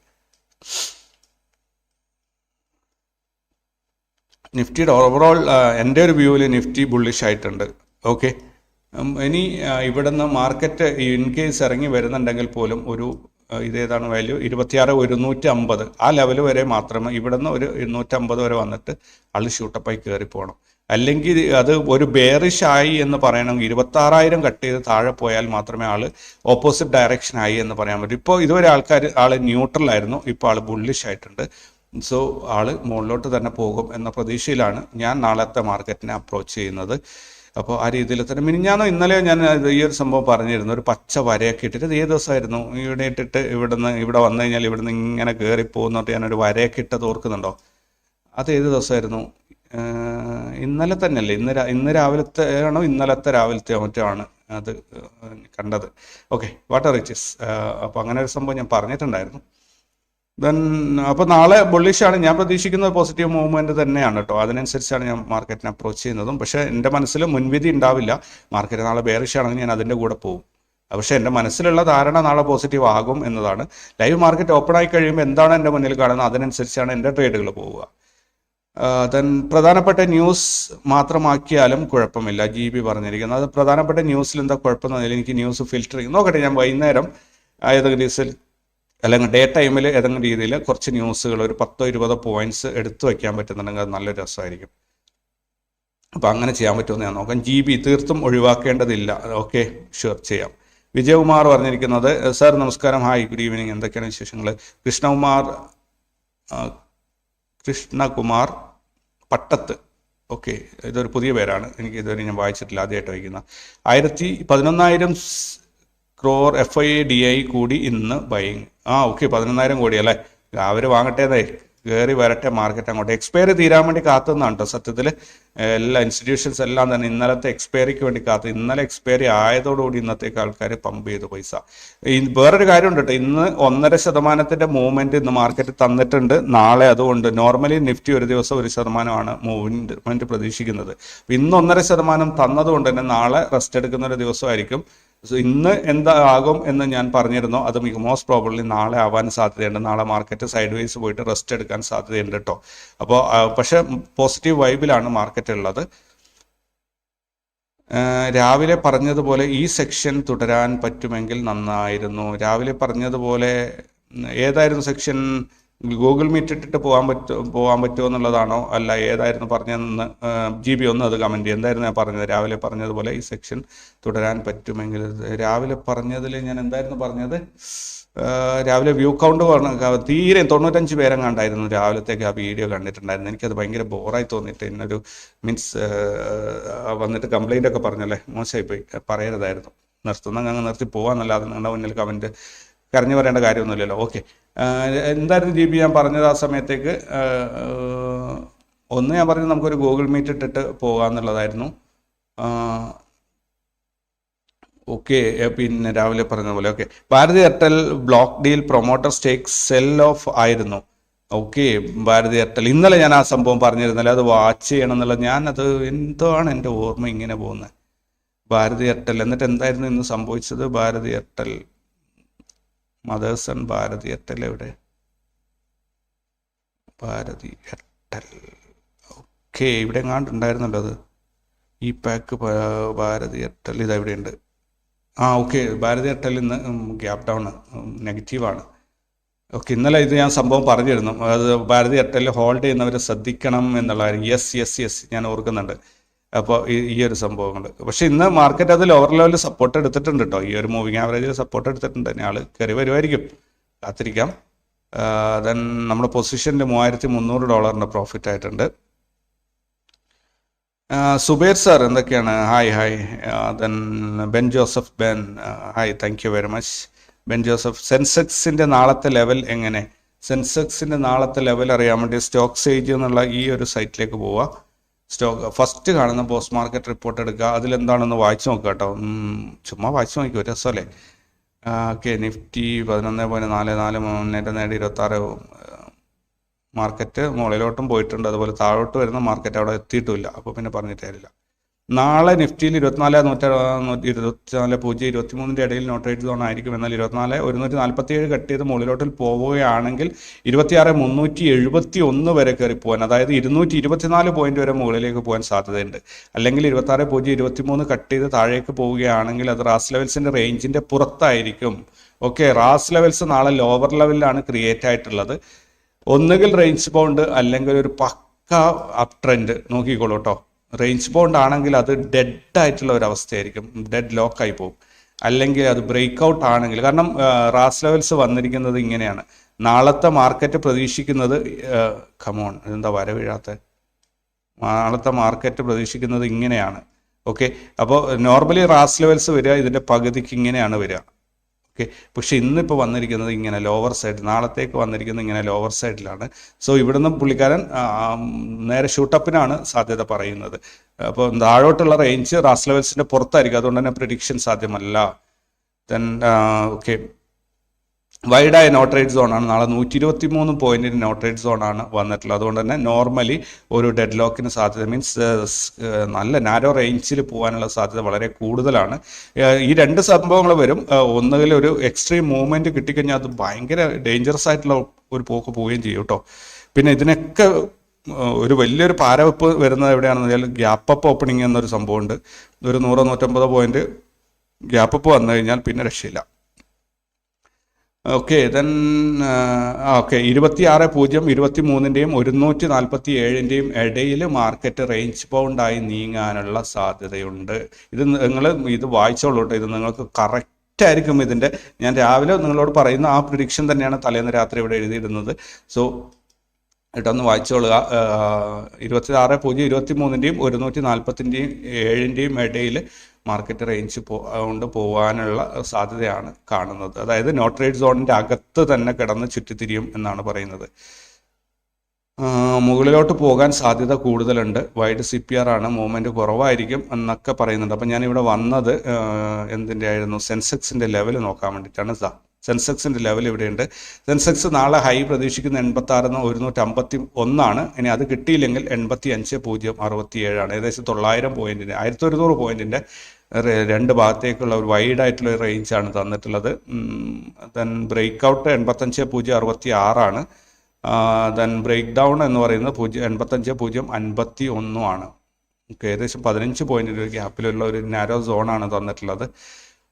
നിഫ്റ്റിയുടെ ഓവറോൾ എന്റെ ഒരു വ്യൂവിൽ നിഫ്റ്റി ബുള്ളിഷ് ആയിട്ടുണ്ട്. ഓക്കെ ഇനി ഇവിടെ ഇവിടുന്ന് മാർക്കറ്റ് ഇൻ കേസ് ഇറങ്ങി വരുന്നുണ്ടെങ്കിൽ പോലും ഒരു ഇതേതാണ് വാല്യൂ ഇരുപത്തിയാറ് ഒരുന്നൂറ്റി അമ്പത് ആ ലെവൽ വരെ മാത്രമേ ഇവിടുന്ന് ഒരു ഇരുന്നൂറ്റമ്പത് വരെ വന്നിട്ട് ആൾ ഷൂട്ടപ്പായി കയറി പോകണം അല്ലെങ്കിൽ അത് ഒരു ബേറിഷ് ആയി എന്ന് പറയണമെങ്കിൽ ഇരുപത്താറായിരം കട്ട് ചെയ്ത് താഴെ പോയാൽ മാത്രമേ ആൾ ഓപ്പോസിറ്റ് ഡയറക്ഷൻ ആയി എന്ന് പറയാൻ പറ്റൂ. ഇപ്പോൾ ഇതുവരെ ആൾക്കാർ ആൾ ന്യൂട്രൽ ആയിരുന്നു. ഇപ്പോൾ ആൾ ബുള്ളിഷ് ആയിട്ടുണ്ട്. സോ ആൾ മുകളിലോട്ട് തന്നെ പോകും എന്ന പ്രതീക്ഷയിലാണ് ഞാൻ നാളത്തെ മാർക്കറ്റിനെ അപ്രോച്ച് ചെയ്യുന്നത്. അപ്പോൾ ആ രീതിയിൽ തന്നെ മിനിഞ്ഞാന്നോ ഇന്നലെ ഞാൻ ഈ ഒരു സംഭവം പറഞ്ഞിരുന്നു. ഒരു പച്ച വരയൊക്കെ ഇട്ടിട്ട് ഏത് ദിവസമായിരുന്നു? ഇവിടെ ഇട്ടിട്ട് ഇവിടുന്ന് ഇവിടെ വന്നു കഴിഞ്ഞാൽ ഇവിടുന്ന് ഇങ്ങനെ കയറി പോകുന്നിട്ട് ഞാനൊരു വരയൊക്കെ ഇട്ടത് ഓർക്കുന്നുണ്ടോ? അത് ഏത് ദിവസമായിരുന്നു? ഇന്നലെ തന്നെയല്ലേ? ഇന്ന് ഇന്ന് രാവിലത്തെ ആണോ? ഇന്നലത്തെ രാവിലത്തെ മറ്റോ ആണ് അത് കണ്ടത്. ഓക്കെ വാട്ടർ റിച്ചസ് അപ്പോൾ അങ്ങനെ ഒരു സംഭവം ഞാൻ പറഞ്ഞിട്ടുണ്ടായിരുന്നു. ദെൻ അപ്പോൾ നാളെ ബുള്ളിഷാണ് ഞാൻ പ്രതീക്ഷിക്കുന്ന പോസിറ്റീവ് മൂവ്മെന്റ് തന്നെയാണ് കേട്ടോ അതിനനുസരിച്ചാണ് ഞാൻ മാർക്കറ്റിനെ അപ്രോച്ച് ചെയ്യുന്നതും. പക്ഷേ എന്റെ മനസ്സിൽ മുൻവിധി ഉണ്ടാവില്ല. മാർക്കറ്റ് നാളെ ബെയറിഷ് ആണെങ്കിൽ ഞാൻ അതിന്റെ കൂടെ പോകും. പക്ഷേ എന്റെ മനസ്സിലുള്ള ധാരണ നാളെ പോസിറ്റീവ് ആകും എന്നതാണ്. ലൈവ് മാർക്കറ്റ് ഓപ്പൺ ആയി കഴിയുമ്പോൾ എന്താണ് എന്റെ മുന്നിൽ കാണുന്നത്? അതിനനുസരിച്ചാണ് എന്റെ ട്രേഡുകൾ പോവുക. ദെൻ പ്രധാനപ്പെട്ട ന്യൂസ് മാത്രമാക്കിയാലും കുഴപ്പമില്ല. ജി ബി പറഞ്ഞിരിക്കുന്നത് അത് പ്രധാനപ്പെട്ട ന്യൂസിൽ എന്താ കുഴപ്പമെന്നതിൽ എനിക്ക് ന്യൂസ് ഫിൽറ്റർ ചെയ്യും നോക്കട്ടെ. ഞാൻ വൈകുന്നേരം ഏതെങ്കിലും ദിവസം അല്ലെങ്കിൽ ഡേ ടൈമിൽ ഏതെങ്കിലും രീതിയിൽ കുറച്ച് ന്യൂസുകൾ ഒരു പത്തോ ഇരുപതോ പോയിന്റ്സ് എടുത്തു വയ്ക്കാൻ പറ്റുന്നുണ്ടെങ്കിൽ അത് നല്ലൊരു രസമായിരിക്കും. അപ്പോൾ അങ്ങനെ ചെയ്യാൻ പറ്റുമെന്ന് ഞാൻ നോക്കാം. ജി ബി തീർത്തും ഒഴിവാക്കേണ്ടതില്ല. ഓക്കെ ഷുവർ ചെയ്യാം. വിജയകുമാർ പറഞ്ഞിരിക്കുന്നത് സാർ നമസ്കാരം. ഹായ് ഗുഡ് ഈവനിങ് എന്തൊക്കെയാണ് വിശേഷങ്ങൾ കൃഷ്ണകുമാർ കൃഷ്ണകുമാർ പട്ടത്ത്. ഓക്കെ ഇതൊരു പുതിയ പേരാണ്. എനിക്ക് ഇതുവരെ ഞാൻ വായിച്ചിട്ടില്ല ആദ്യമായിട്ട് വായിക്കുന്ന ആയിരത്തി പതിനൊന്നായിരം crore F I D I കൂടി ഇന്ന് ബൈങ് ആ ഓക്കെ പതിനൊന്നായിരം കോടി അല്ലേ അവർ വാങ്ങട്ടേന്നേ. കയറി വരട്ടെ മാർക്കറ്റ് അങ്ങോട്ട്. എക്സ്പയറി തീരാൻ വേണ്ടി കാത്തുനിന്നാണ് കേട്ടോ സത്യത്തിൽ എല്ലാ ഇൻസ്റ്റിറ്റ്യൂഷൻസ് എല്ലാം തന്നെ ഇന്നലത്തെ എക്സ്പയറിക്ക് വേണ്ടി കാത്തു. ഇന്നലെ എക്സ്പയറി ആയതോടുകൂടി ഇന്നത്തേക്ക് ആൾക്കാർ പമ്പ് ചെയ്തു പൈസ. വേറൊരു കാര്യമുണ്ട് കേട്ടോ ഇന്ന് ഒന്നര ശതമാനത്തിന്റെ മൂവ്മെന്റ് ഇന്ന് മാർക്കറ്റ് തന്നിട്ടുണ്ട്. നാളെ അതുകൊണ്ട് നോർമലി നിഫ്റ്റി ഒരു ദിവസം ഒരു ശതമാനമാണ് മൂവ്മെന്റ് പ്രതീക്ഷിക്കുന്നത്. ഇന്ന് ഒന്നര ശതമാനം തന്നതുകൊണ്ട് തന്നെ നാളെ റെസ്റ്റ് എടുക്കുന്ന ഒരു ദിവസമായിരിക്കും. സോ ഇന്ന് എന്താകും എന്ന് ഞാൻ പറഞ്ഞിരുന്നോ. അത് മിക മോസ്റ്റ് പ്രോബ്ലി നാളെ ആവാൻ സാധ്യതയുണ്ട്. നാളെ മാർക്കറ്റ് സൈഡ് വൈസ് പോയിട്ട് റെസ്റ്റ് എടുക്കാൻ സാധ്യതയുണ്ട് കേട്ടോ അപ്പോൾ പക്ഷെ പോസിറ്റീവ് വൈബിലാണ് മാർക്കറ്റ് ഉള്ളത്. രാവിലെ പറഞ്ഞതുപോലെ ഈ സെക്ഷൻ തുടരാൻ പറ്റുമെങ്കിൽ നന്നായിരുന്നു. രാവിലെ പറഞ്ഞതുപോലെ ഏതായിരുന്നു സെക്ഷൻ ഗൂഗിൾ മീറ്റ് ഇട്ടിട്ട് പോകാൻ പറ്റോ പോകാൻ പറ്റുമോ എന്നുള്ളതാണോ? അല്ല ഏതായിരുന്നു പറഞ്ഞതെന്ന് ജി ബി ഒന്ന് അത് കമന്റ് ചെയ്യും. എന്തായിരുന്നു ഞാൻ പറഞ്ഞത്? രാവിലെ പറഞ്ഞതുപോലെ ഈ സെക്ഷൻ തുടരാൻ പറ്റുമെങ്കിൽ രാവിലെ പറഞ്ഞതിൽ ഞാൻ എന്തായിരുന്നു പറഞ്ഞത്? രാവിലെ വ്യൂ കൗണ്ട് പറഞ്ഞ തീരെ തൊണ്ണൂറ്റഞ്ച് പേരെങ്ങാണ്ടായിരുന്നു രാവിലത്തേക്ക് ആ വീഡിയോ കണ്ടിട്ടുണ്ടായിരുന്നു എനിക്കത് ഭയങ്കര ബോറായി തോന്നിയിട്ട് എന്നൊരു മീൻസ് വന്നിട്ട് കംപ്ലൈന്റ് ഒക്കെ പറഞ്ഞല്ലേ? മോശമായി പോയി പറയരുതായിരുന്നു. നിർത്തുന്ന അങ്ങ് നിർത്തി പോകാന്നല്ലാതെ നിങ്ങളുടെ മുന്നിൽ കമന്റ് കരഞ്ഞു പറയേണ്ട കാര്യമൊന്നുമില്ലല്ലോ. ഓക്കെ എന്തായിരുന്നു ജി ബി ഞാൻ പറഞ്ഞത് ആ സമയത്തേക്ക്? ഒന്ന് ഞാൻ പറഞ്ഞത് നമുക്കൊരു ഗൂഗിൾ മീറ്റ് ഇട്ടിട്ട് പോകാമെന്നുള്ളതായിരുന്നു ഓക്കെ പിന്നെ രാവിലെ പറഞ്ഞ പോലെ okay Bharti Airtel block deal promoter stake sell off ആയിരുന്നു. Okay Bharti Airtel. ഇന്നലെ ഞാൻ ആ സംഭവം പറഞ്ഞിരുന്നല്ലേ അത് വാച്ച് ചെയ്യണം എന്നുള്ളത് ഞാനത് എന്താണ് എന്റെ ഓർമ്മ ഇങ്ങനെ പോകുന്നത്? ഭാരതി എയർടെൽ. എന്നിട്ട് എന്തായിരുന്നു ഇന്ന് സംഭവിച്ചത്? Bharti Airtel mothers and Bharti എട്ടൽ എവിടെ ഭാരതി എട്ടൽ ഓക്കെ ഇവിടെ എങ്ങാണ്ട് ഉണ്ടായിരുന്നല്ലോ അത്. ഈ പാക്ക് ഭാരതി എട്ടൽ ഇത് എവിടെയുണ്ട്? ആ ഓക്കെ ഭാരതി എട്ടൽ ഇന്ന് ഗ്യാപ് ഡൗൺ നെഗറ്റീവാണ് ഓക്കെ ഇന്നലെ ഇത് ഞാൻ സംഭവം പറഞ്ഞിരുന്നു. അത് ഭാരതി എട്ടൽ ഹോൾഡ് ചെയ്യുന്നവരെ ശ്രദ്ധിക്കണം എന്നുള്ളതായിരുന്നു. യെസ് യെസ് യെസ് ഞാൻ ഓർക്കുന്നുണ്ട്. അപ്പോൾ ഈ ഒരു സംഭവങ്ങൾ പക്ഷെ ഇന്ന് മാർക്കറ്റ് അത് ലോവർ ലെവലിൽ സപ്പോർട്ട് എടുത്തിട്ടുണ്ട് കേട്ടോ ഈ ഒരു മൂവിങ് ആവറേജിൽ സപ്പോർട്ട് എടുത്തിട്ടുണ്ട്. ഇനി ആൾ കയറി വരുമായിരിക്കും കാത്തിരിക്കാം. ദെൻ നമ്മുടെ പൊസിഷനിൽ മൂവായിരത്തി മുന്നൂറ് ഡോളറിന്റെ പ്രോഫിറ്റ് ആയിട്ടുണ്ട്. സുബേർ സാർ എന്തൊക്കെയാണ്? Hi hi then Ben Joseph Ben hi thank you very much Ben Joseph സെൻസെക്സിന്റെ നാളത്തെ ലെവൽ എങ്ങനെ? സെൻസെക്സിന്റെ നാളത്തെ ലെവൽ അറിയാൻ വേണ്ടി സ്റ്റോക്ക് സേജ് എന്നുള്ള ഈ ഒരു സൈറ്റിലേക്ക് പോവുക സ്റ്റോക്ക് ഫസ്റ്റ് കാണുന്ന പോസ്റ്റ് മാർക്കറ്റ് റിപ്പോർട്ട് എടുക്കുക. അതിലെന്താണെന്ന് വായിച്ചു നോക്കുക കേട്ടോ ചുമ്മാ വായിച്ചു നോക്കിയോ രസമല്ലേ? ഓക്കെ. നിഫ്റ്റി പതിനൊന്ന് പോയിന്റ് നാല് നാല് മുന്നേറ്റം നേടി ഇരുപത്തി ആറ് മാർക്കറ്റ് മുകളിലോട്ടും പോയിട്ടുണ്ട്. അതുപോലെ താഴോട്ട് വരുന്ന മാർക്കറ്റ് അവിടെ എത്തിയിട്ടില്ല അപ്പോൾ പിന്നെ പറഞ്ഞിട്ട് കാര്യമില്ല. നാളെ നിഫ്റ്റിയിൽ ഇരുപത്തിനാല് നൂറ്റ ഇരുപത്തിനാല് പൂജ്യം ഇരുപത്തി മൂന്നിന്റെ ഇടയിൽ നോട്ട് റേറ്റ് സോൺ ആയിരിക്കും. എന്നാൽ ഇരുപത്തിനാല് ഒരുന്നൂറ്റി നാൽപ്പത്തി ഏഴ് കട്ട് ചെയ്ത് മുകളിലോട്ടിൽ പോവുകയാണെങ്കിൽ ഇരുപത്തിയാറ് മുന്നൂറ്റി എഴുപത്തി ഒന്ന് വരെ കയറി പോകാൻ അതായത് ഇരുന്നൂറ്റി ഇരുപത്തിനാല് പോയിന്റ് വരെ മുകളിലേക്ക് പോകാൻ സാധ്യതയുണ്ട്. അല്ലെങ്കിൽ ഇരുപത്താറ് പൂജ്യം ഇരുപത്തി മൂന്ന് കട്ട് ചെയ്ത് താഴേക്ക് പോവുകയാണെങ്കിൽ അത് റാസ് ലെവൽസിന്റെ റേഞ്ചിന്റെ പുറത്തായിരിക്കും. ഓക്കെ റാസ് ലെവൽസ് നാളെ ലോവർ ലെവലിലാണ് ക്രിയേറ്റ് ആയിട്ടുള്ളത്. ഒന്നുകിൽ റേഞ്ച് ബൗണ്ട് അല്ലെങ്കിൽ ഒരു പക്ക അപ് ട്രെൻഡ് നോക്കിക്കോളൂ കേട്ടോ. റേഞ്ച് ബോണ്ട് ആണെങ്കിൽ അത് ഡെഡ് ആയിട്ടുള്ള ഒരു അവസ്ഥയായിരിക്കും. ഡെഡ് ലോക്ക് ആയി പോകും. അല്ലെങ്കിൽ അത് ബ്രേക്ക് ഔട്ട് ആണെങ്കിൽ കാരണം റാസ് ലെവൽസ് വന്നിരിക്കുന്നത് ഇങ്ങനെയാണ്. നാളത്തെ മാർക്കറ്റ് പ്രതീക്ഷിക്കുന്നത് കമോൺ എന്താ വര വീഴാത്ത? നാളത്തെ മാർക്കറ്റ് പ്രതീക്ഷിക്കുന്നത് ഇങ്ങനെയാണ്. ഓക്കെ അപ്പോൾ നോർമലി റാസ് ലെവൽസ് വരിക ഇതിന്റെ പകുതിക്ക് ഇങ്ങനെയാണ് വരിക. ഓക്കെ പക്ഷെ ഇന്നിപ്പോൾ വന്നിരിക്കുന്നത് ഇങ്ങനെ ലോവർ സൈഡ് നാളത്തേക്ക് വന്നിരിക്കുന്നത് ഇങ്ങനെ ലോവർ സൈഡിലാണ് സോ ഇവിടുന്ന് പുള്ളിക്കാരൻ നേരെ ഷൂട്ടപ്പിനാണ് സാധ്യത പറയുന്നത്. അപ്പോൾ താഴോട്ടുള്ള റേഞ്ച് റാസ് ലെവൽസിന്റെ പുറത്തായിരിക്കും. അതുകൊണ്ട് തന്നെ പ്രിഡിക്ഷൻ സാധ്യമല്ല. ദെൻ ഓക്കെ വൈഡായ നോട്ട് റേറ്റ് സോണാണ്. നാളെ നൂറ്റി ഇരുപത്തി മൂന്ന് പോയിന്റിന് നോട്ട് റേറ്റ് സോണാണ് വന്നിട്ടുള്ളത്. അതുകൊണ്ട് തന്നെ നോർമലി ഒരു ഡെഡ് ലോക്കിന് സാധ്യത മീൻസ് നല്ല നാരോ റേഞ്ചിൽ പോകാനുള്ള സാധ്യത വളരെ കൂടുതലാണ്. ഈ രണ്ട് സംഭവങ്ങൾ വരും. ഒന്നുകിൽ ഒരു എക്സ്ട്രീം മൂവ്മെന്റ് കിട്ടിക്കഴിഞ്ഞാൽ അത് ഭയങ്കര ഡേഞ്ചറസ് ആയിട്ടുള്ള ഒരു പോക്ക് പോവുകയും ചെയ്യും കേട്ടോ. പിന്നെ ഇതിനൊക്കെ ഒരു വലിയൊരു പാരവെപ്പ് വരുന്നത് എവിടെയാണെന്ന് വെച്ചാൽ ഗ്യാപ്പ് അപ്പ് ഓപ്പണിംഗ് എന്നൊരു സംഭവമുണ്ട്. ഒരു നൂറോ നൂറ്റമ്പതോ പോയിന്റ് ഗ്യാപ്പ് അപ്പ് വന്നു കഴിഞ്ഞാൽ പിന്നെ രക്ഷയില്ല. ഓക്കെ ദെൻ ഓക്കെ ഇരുപത്തി ആറ് പൂജ്യം ഇരുപത്തി മൂന്നിന്റെയും ഒരുന്നൂറ്റി നാൽപ്പത്തി ഏഴിന്റെയും ഇടയിൽ മാർക്കറ്റ് റേഞ്ച് ബൗണ്ടായി നീങ്ങാനുള്ള സാധ്യതയുണ്ട്. ഇത് നിങ്ങൾ ഇത് വായിച്ചോളൂ ഇത് നിങ്ങൾക്ക് കറക്റ്റ് ആയിരിക്കും ഇതിന്റെ. ഞാൻ രാവിലെ നിങ്ങളോട് പറയുന്ന ആ പ്രിഡിക്ഷൻ തന്നെയാണ് തലേന്ന് രാത്രി ഇവിടെ എഴുതിയിരുന്നത് സോ ഇട്ടൊന്ന് വായിച്ചോളുക ഇരുപത്തി ആറ് പൂജ്യം ഇരുപത്തി മൂന്നിന്റെയും ഒരുന്നൂറ്റി നാൽപ്പത്തിന്റെയും ഏഴിന്റെയും ഇടയിൽ മാർക്കറ്റ് റേഞ്ച് കൊണ്ട് പോകാനുള്ള സാധ്യതയാണ് കാണുന്നത്. അതായത് നോട്ട് റേറ്റ് സോണിന്റെ അകത്ത് തന്നെ കിടന്ന് ചുറ്റിത്തിരിയും എന്നാണ് പറയുന്നത്. മുകളിലോട്ട് പോകാൻ സാധ്യത കൂടുതലുണ്ട്. വൈഡ് സി പി ആർ ആണ് മൂവ്മെന്റ് കുറവായിരിക്കും എന്നൊക്കെ പറയുന്നുണ്ട്. അപ്പം ഞാനിവിടെ വന്നത് എന്തിന്റെ ആയിരുന്നു സെൻസെക്സിന്റെ ലെവൽ നോക്കാൻ വേണ്ടിയിട്ടാണ് സാ. സെൻസെക്സിന്റെ ലെവൽ ഇവിടെയുണ്ട്. സെൻസെക്സ് നാളെ ഹൈ പ്രതീക്ഷിക്കുന്ന എൺപത്തി ആറിന്ന് ഒരുന്നൂറ്റി അമ്പത്തി ഒന്നാണ് ഇനി അത് കിട്ടിയില്ലെങ്കിൽ എൺപത്തി അഞ്ച് പൂജ്യം അറുപത്തി ഏഴാണ് ഏകദേശം തൊള്ളായിരം പോയിന്റിന് ആയിരത്തി ഒരുന്നൂറ് പോയിന്റിന്റെ രണ്ട് ഭാഗത്തേക്കുള്ള ഒരു വൈഡ് ആയിട്ടുള്ള ഒരു റേഞ്ചാണ് തന്നിട്ടുള്ളത്. ദെൻ ബ്രേക്ക് ഔട്ട് എൺപത്തഞ്ച് പൂജ്യം അറുപത്തി ആറാണ് ദെൻ ബ്രേക്ക് ഡൗൺ എന്ന് പറയുന്നത് പൂജ്യം എൺപത്തഞ്ച് പൂജ്യം അൻപത്തി ഒന്നുമാണ് ഏകദേശം പതിനഞ്ച് പോയിന്റ് ഒരു ഗ്യാപ്പിലുള്ള ഒരു നാരോ സോണാണ് തന്നിട്ടുള്ളത്.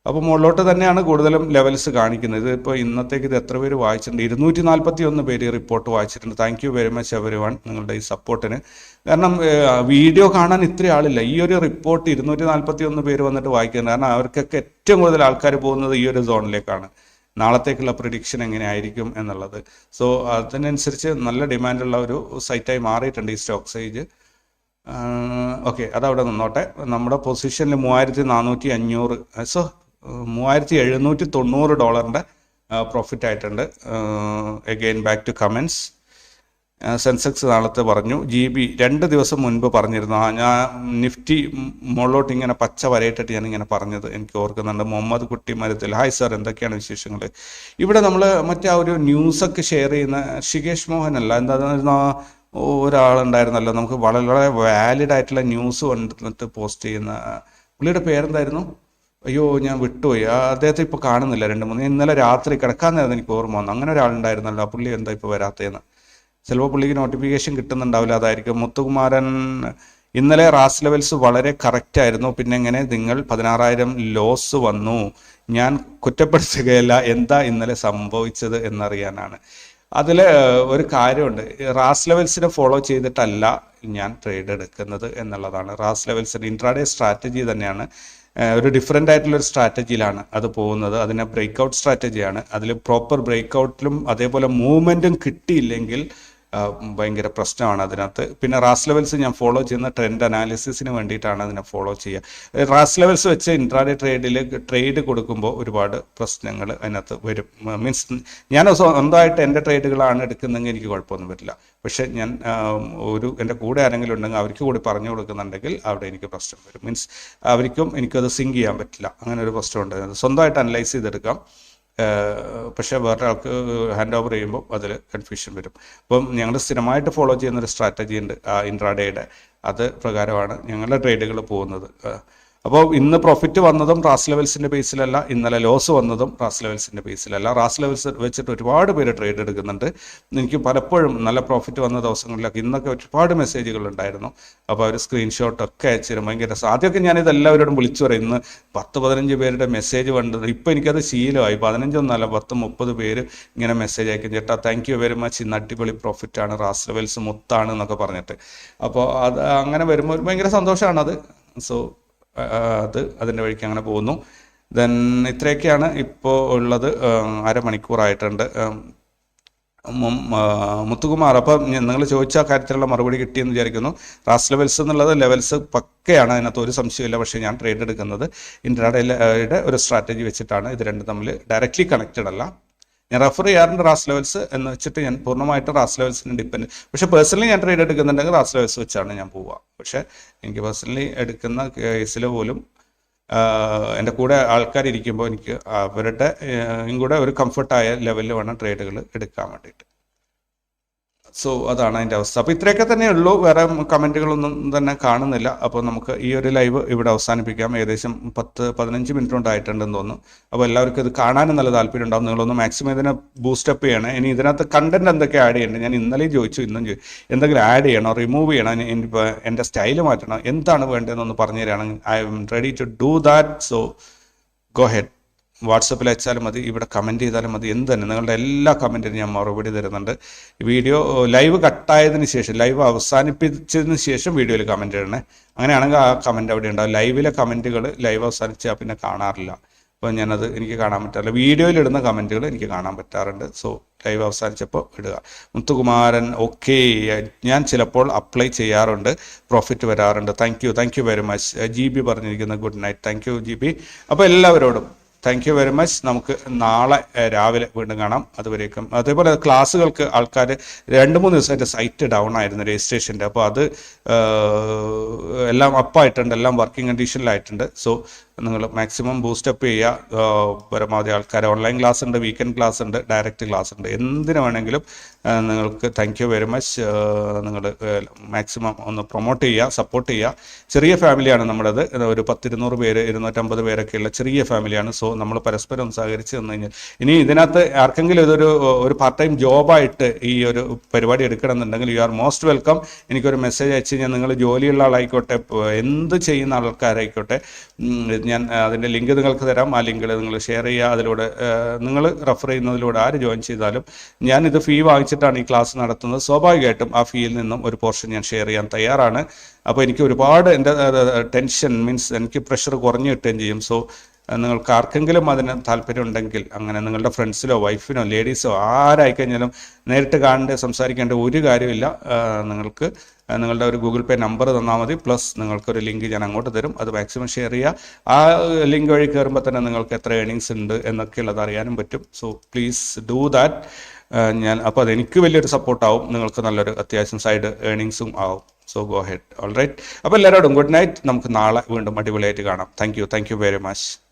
അപ്പോൾ മുകളിലോട്ട് തന്നെയാണ് കൂടുതലും ലെവൽസ് കാണിക്കുന്നത്. ഇപ്പോൾ ഇന്നത്തേക്ക് ഇത് എത്ര പേര് വായിച്ചിട്ടുണ്ട്? ഇരുന്നൂറ്റി നാൽപ്പത്തി ഒന്ന് പേര് റിപ്പോർട്ട് വായിച്ചിട്ടുണ്ട്. Thank you very much everyone നിങ്ങളുടെ ഈ സപ്പോർട്ടിന് കാരണം വീഡിയോ കാണാൻ ഇത്ര ആളില്ല. ഈ ഒരു റിപ്പോർട്ട് ഇരുന്നൂറ്റി നാൽപ്പത്തി ഒന്ന് പേര് വന്നിട്ട് വായിക്കുന്നത് കാരണം അവർക്കൊക്കെ ഏറ്റവും കൂടുതൽ ആൾക്കാർ പോകുന്നത് ഈ ഒരു സോണിലേക്കാണ് നാളത്തേക്കുള്ള പ്രിഡിക്ഷൻ എങ്ങനെയായിരിക്കും എന്നുള്ളത്. സോ അതിനനുസരിച്ച് നല്ല ഡിമാൻഡുള്ള ഒരു സൈറ്റായി മാറിയിട്ടുണ്ട് ഈ സ്റ്റോക്ക് സൈജ് ഓക്കെ അതവിടെ നിന്നോട്ടെ. നമ്മുടെ പൊസിഷനിൽ മൂവായിരത്തി നാനൂറ്റി അഞ്ഞൂറ്. സോ മൂവായിരത്തി എഴുന്നൂറ്റി തൊണ്ണൂറ് ഡോളറിന്റെ പ്രോഫിറ്റ് ആയിട്ടുണ്ട് again back to comments Sensex നാളത്തെ പറഞ്ഞു ജി ബി രണ്ട് ദിവസം മുൻപ് പറഞ്ഞിരുന്നു. ഞാൻ നിഫ്റ്റി മുകളിലോട്ട് ഇങ്ങനെ പച്ച വരയിട്ടിട്ട് ഞാൻ ഇങ്ങനെ പറഞ്ഞത് എനിക്ക് ഓർക്കുന്നുണ്ട്. മുഹമ്മദ് കുട്ടി മരത്തിൽ. ഹായ് സാർ എന്തൊക്കെയാണ് വിശേഷങ്ങൾ? ഇവിടെ നമ്മൾ മറ്റേ ആ ഒരു ന്യൂസൊക്കെ ഷെയർ ചെയ്യുന്ന ഷികേഷ് മോഹൻ അല്ല. എന്താ ഒരാളുണ്ടായിരുന്നല്ലോ. നമുക്ക് വളരെ വാലിഡ് ആയിട്ടുള്ള ന്യൂസ് വന്നിട്ട് പോസ്റ്റ് ചെയ്യുന്ന പുള്ളിയുടെ പേരെന്തായിരുന്നു? അയ്യോ ഞാൻ വിട്ടുപോയി. അദ്ദേഹത്തെ ഇപ്പോൾ കാണുന്നില്ല രണ്ട് മൂന്ന്. ഇന്നലെ രാത്രി കിടക്കാൻ നേരം എനിക്ക് ഓർമ്മ വന്നു. അങ്ങനെ ഒരാളുണ്ടായിരുന്നല്ലോ ആ പുള്ളി എന്താ ഇപ്പോൾ വരാത്തതെന്ന് ചിലപ്പോൾ പുള്ളിക്ക് നോട്ടിഫിക്കേഷൻ കിട്ടുന്നുണ്ടാവില്ല അതായിരിക്കും. മുത്തുകുമാരൻ ഇന്നലെ റാസ് ലെവൽസ് വളരെ കറക്റ്റ് ആയിരുന്നു. പിന്നെ എങ്ങനെ? നിങ്ങൾ പതിനാറായിരം ലോസ് വന്നു. ഞാൻ കുറ്റപ്പെടുത്തുകയല്ല എന്താ ഇന്നലെ സംഭവിച്ചത് എന്നറിയാനാണ്. അതിൽ ഒരു കാര്യമുണ്ട്. റാസ് ലെവൽസിനെ ഫോളോ ചെയ്തിട്ടല്ല ഞാൻ ട്രേഡ് എടുക്കുന്നത് എന്നുള്ളതാണ്. റാസ് ലെവൽസിന് ഇൻട്രാഡേ സ്ട്രാറ്റജി തന്നെയാണ്. ഒരു ഡിഫറെന്റ് ആയിട്ടുള്ള ഒരു സ്ട്രാറ്റജിയിലാണ് അത് പോകുന്നത്. അതിനെ ബ്രേക്ക് ഔട്ട് സ്ട്രാറ്റജിയാണ് അതിൽ പ്രോപ്പർ ബ്രേക്ക് ഔട്ടിലും അതേപോലെ മൂവ്മെന്റും കിട്ടിയില്ലെങ്കിൽ ഭയങ്കര പ്രശ്നമാണ് അതിനകത്ത്. പിന്നെ റാസ് ലെവൽസ് ഞാൻ ഫോളോ ചെയ്യുന്ന ട്രെൻഡ് അനാലിസിസിന് വേണ്ടിയിട്ടാണ് അതിനെ ഫോളോ ചെയ്യുക. റാസ് ലെവൽസ് വെച്ച് ഇൻട്രാഡേ ട്രേഡിൽ ട്രേഡ് കൊടുക്കുമ്പോൾ ഒരുപാട് പ്രശ്നങ്ങൾ അതിനകത്ത് വരും. മീൻസ് ഞാൻ സ്വന്തമായിട്ട് എന്റെ ട്രേഡുകളാണ് എടുക്കുന്നതെങ്കിൽ എനിക്ക് കുഴപ്പമൊന്നും വരില്ല പക്ഷെ ഞാൻ ഒരു എന്റെ കൂടെ ആരെങ്കിലും ഉണ്ടെങ്കിൽ അവർക്ക് കൂടി പറഞ്ഞു കൊടുക്കുന്നുണ്ടെങ്കിൽ അവിടെ എനിക്ക് പ്രശ്നം വരും. മീൻസ് അവർക്കും എനിക്കത് സിങ്ക് ചെയ്യാൻ പറ്റില്ല. അങ്ങനെ ഒരു പ്രശ്നമുണ്ട് സ്വന്തമായിട്ട് അനലൈസ് ചെയ്തെടുക്കാം. ഏഹ് വേറെ ആൾക്ക് ഹാൻഡ് ഓവർ ചെയ്യുമ്പോൾ അതിൽ കൺഫ്യൂഷൻ വരും. അപ്പം ഞങ്ങൾ സ്ഥിരമായിട്ട് ഫോളോ ചെയ്യുന്ന ഒരു സ്ട്രാറ്റജി ഉണ്ട് ആ ഇൻട്രാഡേയുടെ അത് പ്രകാരമാണ് ഞങ്ങളുടെ ട്രേഡുകൾ പോകുന്നത്. അപ്പോൾ ഇന്ന് പ്രോഫിറ്റ് വന്നതും റാസ് ലെവൽസിന്റെ ബേസിലല്ല ഇന്നലെ ലോസ് വന്നതും റാസ് ലെവൽസിന്റെ ബേസിലല്ല റാസ് ലെവൽസ് വെച്ചിട്ട് ഒരുപാട് പേര് ട്രേഡ് എടുക്കുന്നുണ്ട്. എനിക്ക് പലപ്പോഴും നല്ല പ്രോഫിറ്റ് വന്ന ദിവസങ്ങളിലൊക്കെ ഇന്നൊക്കെ ഒരുപാട് മെസ്സേജുകൾ ഉണ്ടായിരുന്നു. അപ്പോൾ അവർ സ്ക്രീൻഷോട്ട് ഒക്കെ അയച്ചിരും ഭയങ്കര ആദ്യമൊക്കെ ഞാനിത് എല്ലാവരോടും വിളിച്ചു പറയും. ഇന്ന് പത്ത് പതിനഞ്ച് പേരുടെ മെസ്സേജ് കണ്ടത്. ഇപ്പോൾ എനിക്കത് ശീലമായി. പതിനഞ്ചൊന്നല്ല പത്ത് മുപ്പത് പേര് ഇങ്ങനെ മെസ്സേജ് അയക്കും. ചേട്ടാ താങ്ക് യു വെരി മച്ച് ഇന്ന് അടിപൊളി പ്രോഫിറ്റ് ആണ്. റാസ് ലെവൽസ് മൊത്താണ് എന്നൊക്കെ പറഞ്ഞിട്ട്. അപ്പോൾ അത് അങ്ങനെ വരുമ്പോൾ ഭയങ്കര സന്തോഷമാണ് അത് സോ അത് അതിന്റെ വഴിക്ക് അങ്ങനെ പോകുന്നു. ദെൻ ഇത്രയൊക്കെയാണ് ഇപ്പോൾ ഉള്ളത്. അരമണിക്കൂറായിട്ടുണ്ട്. മുത്തുകുമാർ അപ്പം നിങ്ങൾ ചോദിച്ച കാര്യത്തിലുള്ള മറുപടി കിട്ടിയെന്ന് വിചാരിക്കുന്നു. റാസ് ലെവൽസ് എന്നുള്ളത് ലെവൽസ് പക്കയാണ് അതിനകത്ത് ഒരു സംശയമില്ല പക്ഷേ ഞാൻ ട്രേഡ് എടുക്കുന്നത് ഇൻട്രാഡേയുടെ ഒരു സ്ട്രാറ്റജി വെച്ചിട്ടാണ് ഇത് രണ്ടും തമ്മിൽ ഡയറക്റ്റ്ലി കണക്റ്റഡ് അല്ല. ഞാൻ റെഫർ ചെയ്യാറുണ്ട് റാസ് ലെവൽസ് എന്ന് വെച്ചിട്ട് ഞാൻ പൂർണമായിട്ട് റാസ് ലെവൽസിന് ഡിപ്പെൻഡ് പക്ഷേ പേഴ്സണലി ഞാൻ ട്രേഡ് എടുക്കുന്നുണ്ടെങ്കിൽ റാസ് ലെവൽസ് വെച്ചാണ് ഞാൻ പോവുക. പക്ഷേ എനിക്ക് പേഴ്സണലി എടുക്കുന്ന കേസിൽ പോലും എന്റെ കൂടെ ആൾക്കാർ ഇരിക്കുമ്പോൾ എനിക്ക് അവരുടെ കൂടെ ഒരു കംഫർട്ടായ ലെവലിൽ വേണം ട്രേഡുകൾ എടുക്കാൻ വേണ്ടിയിട്ട്. സോ അതാണ് അതിന്റെ അവസ്ഥ. അപ്പോൾ ഇത്രയൊക്കെ തന്നെ ഉള്ളൂ. വേറെ കമന്റുകളൊന്നും തന്നെ കാണുന്നില്ല. അപ്പോൾ നമുക്ക് ഈ ഒരു ലൈവ് ഇവിടെ അവസാനിപ്പിക്കാം. ഏകദേശം പത്ത് പതിനഞ്ച് മിനിറ്റ് കൊണ്ടായിട്ടുണ്ടെന്ന് തോന്നുന്നു. അപ്പോൾ എല്ലാവർക്കും ഇത് കാണാനും നല്ല താല്പര്യം ഉണ്ടാവും. നിങ്ങളൊന്ന് മാക്സിമം ഇതിനെ ബൂസ്റ്റപ്പ് ചെയ്യണം. ഇനി ഇതിനകത്ത് കണ്ടന്റ് എന്തൊക്കെ ആഡ് ചെയ്യണം ഞാൻ ഇന്നലെയും ചോദിച്ചു ഇന്നും ചോദിച്ചു. എന്തെങ്കിലും ആഡ് ചെയ്യണോ? റിമൂവ് ചെയ്യണം? ഇനിയിപ്പോൾ എന്റെ സ്റ്റൈൽ മാറ്റണം? എന്താണ് വേണ്ടതെന്നൊന്ന് പറഞ്ഞു തരികയാണെങ്കിൽ I'm ready to do that so go ahead വാട്സപ്പിൽ അയച്ചാലും മതി ഇവിടെ കമന്റ് ചെയ്താലും മതി എന്ത് തന്നെ. നിങ്ങളുടെ എല്ലാ കമന്റിനും ഞാൻ മറുപടി തരുന്നുണ്ട്. വീഡിയോ ലൈവ് കട്ടായതിന് ശേഷം ലൈവ് അവസാനിപ്പിച്ചതിന് ശേഷം വീഡിയോയിൽ കമന്റ് ഇടണേ. അങ്ങനെയാണെങ്കിൽ ആ കമന്റ് അവിടെ ഉണ്ടാവും. ലൈവിലെ കമന്റുകൾ ലൈവ് അവസാനിച്ചാൽ പിന്നെ കാണാറില്ല. അപ്പോൾ ഞാനത് എനിക്ക് കാണാൻ പറ്റാറില്ല. വീഡിയോയിൽ ഇടുന്ന കമന്റുകൾ എനിക്ക് കാണാൻ പറ്റാറുണ്ട്. സോ ലൈവ് അവസാനിച്ചപ്പോൾ ഇടുക. മുത്തുകുമാരൻ ഓക്കെ ഞാൻ ചിലപ്പോൾ അപ്ലൈ ചെയ്യാറുണ്ട്. പ്രോഫിറ്റ് വരാറുണ്ട്. Thank you thank you very much G B പറഞ്ഞിരിക്കുന്ന. Good night thank you G B അപ്പോൾ എല്ലാവരോടും താങ്ക് യു വെരി മച്ച് നമുക്ക് നാളെ രാവിലെ വീണ്ടും കാണാം. അതുവരേക്കും അതേപോലെ ക്ലാസ്സുകൾക്ക് ആൾക്കാർ രണ്ട് മൂന്ന് ദിവസമായിട്ട് സൈറ്റ് ഡൗൺ ആയിരുന്നു രജിസ്ട്രേഷന്റെ. അപ്പോൾ അത് എല്ലാം അപ്പായിട്ടുണ്ട് എല്ലാം വർക്കിംഗ് കണ്ടീഷനിലായിട്ടുണ്ട് സോ നിങ്ങൾ മാക്സിമം ബൂസ്റ്റപ്പ് ചെയ്യുക. പരമാവധി ആൾക്കാർ. ഓൺലൈൻ ക്ലാസ് ഉണ്ട് വീക്കെൻഡ് ക്ലാസ് ഉണ്ട് ഡയറക്റ്റ് ക്ലാസ് ഉണ്ട്. എന്തിനു വേണമെങ്കിലും നിങ്ങൾക്ക് താങ്ക് യു വെരി മച്ച് നിങ്ങൾ മാക്സിമം ഒന്ന് പ്രൊമോട്ട് ചെയ്യുക സപ്പോർട്ട് ചെയ്യുക. ചെറിയ ഫാമിലിയാണ് നമ്മുടേത്. ഒരു പത്തിരുന്നൂറ് പേര് ഇരുന്നൂറ്റമ്പത് പേരൊക്കെയുള്ള ചെറിയ ഫാമിലിയാണ് സോ നമ്മൾ പരസ്പരം സഹകരിച്ച് തന്നു കഴിഞ്ഞാൽ ഇനി ഇതിനകത്ത് ആർക്കെങ്കിലും ഇതൊരു ഒരു പാർട്ട് ടൈം ജോബായിട്ട് ഈ ഒരു പരിപാടി എടുക്കണമെന്നുണ്ടെങ്കിൽ യു ആർ മോസ്റ്റ് വെൽക്കം എനിക്കൊരു മെസ്സേജ് അയച്ചു കഴിഞ്ഞാൽ നിങ്ങൾ ജോലിയുള്ള ആളായിക്കോട്ടെ എന്ത് ചെയ്യുന്ന ആൾക്കാരായിക്കോട്ടെ ഞാൻ അതിന്റെ ലിങ്ക് നിങ്ങൾക്ക് തരാം. ആ ലിങ്കിൽ നിങ്ങൾ ഷെയർ ചെയ്യുക. അതിലൂടെ നിങ്ങൾ റെഫർ ചെയ്യുന്നതിലൂടെ ആര് ജോയിൻ ചെയ്താലും ഞാൻ ഇത് ഫീ വാങ്ങിച്ചിട്ടാണ് ഈ ക്ലാസ് നടത്തുന്നത്. സ്വാഭാവികമായിട്ടും ആ ഫീയിൽ നിന്നും ഒരു പോർഷൻ ഞാൻ ഷെയർ ചെയ്യാൻ തയ്യാറാണ്. അപ്പോൾ എനിക്ക് ഒരുപാട് എന്റെ ടെൻഷൻ മീൻസ് എനിക്ക് പ്രഷർ കുറഞ്ഞു കിട്ടുകയും ചെയ്യും. സോ നിങ്ങൾക്ക് ആർക്കെങ്കിലും അതിന് താല്പര്യം ഉണ്ടെങ്കിൽ അങ്ങനെ നിങ്ങളുടെ ഫ്രണ്ട്സിലോ വൈഫിനോ ലേഡീസോ ആരായിക്കഴിഞ്ഞാലും നേരിട്ട് കാണേണ്ട സംസാരിക്കേണ്ട ഒരു കാര്യമില്ല. നിങ്ങൾക്ക് നിങ്ങളുടെ ഒരു ഗൂഗിൾ പേ നമ്പർ തന്നാൽ മതി. പ്ലസ് നിങ്ങൾക്കൊരു ലിങ്ക് ഞാൻ അങ്ങോട്ട് തരും. അത് മാക്സിമം ഷെയർ ചെയ്യുക. ആ ലിങ്ക് വഴി കയറുമ്പോൾ തന്നെ നിങ്ങൾക്ക് എത്ര ഏണിങ്സ് ഉണ്ട് എന്നൊക്കെയുള്ളത് അറിയാനും പറ്റും. സോ പ്ലീസ് ഡൂ ദാറ്റ് ഞാൻ അപ്പോൾ അത് എനിക്ക് വലിയൊരു സപ്പോർട്ടാവും നിങ്ങൾക്ക് നല്ലൊരു അത്യാവശ്യം സൈഡ് ഏണിങ്സും ആവും. So go ahead all right അപ്പോൾ എല്ലാവരോടും ഗുഡ് നൈറ്റ് നമുക്ക് നാളെ വീണ്ടും അടിപൊളിയായിട്ട് കാണാം. Thank you thank you very much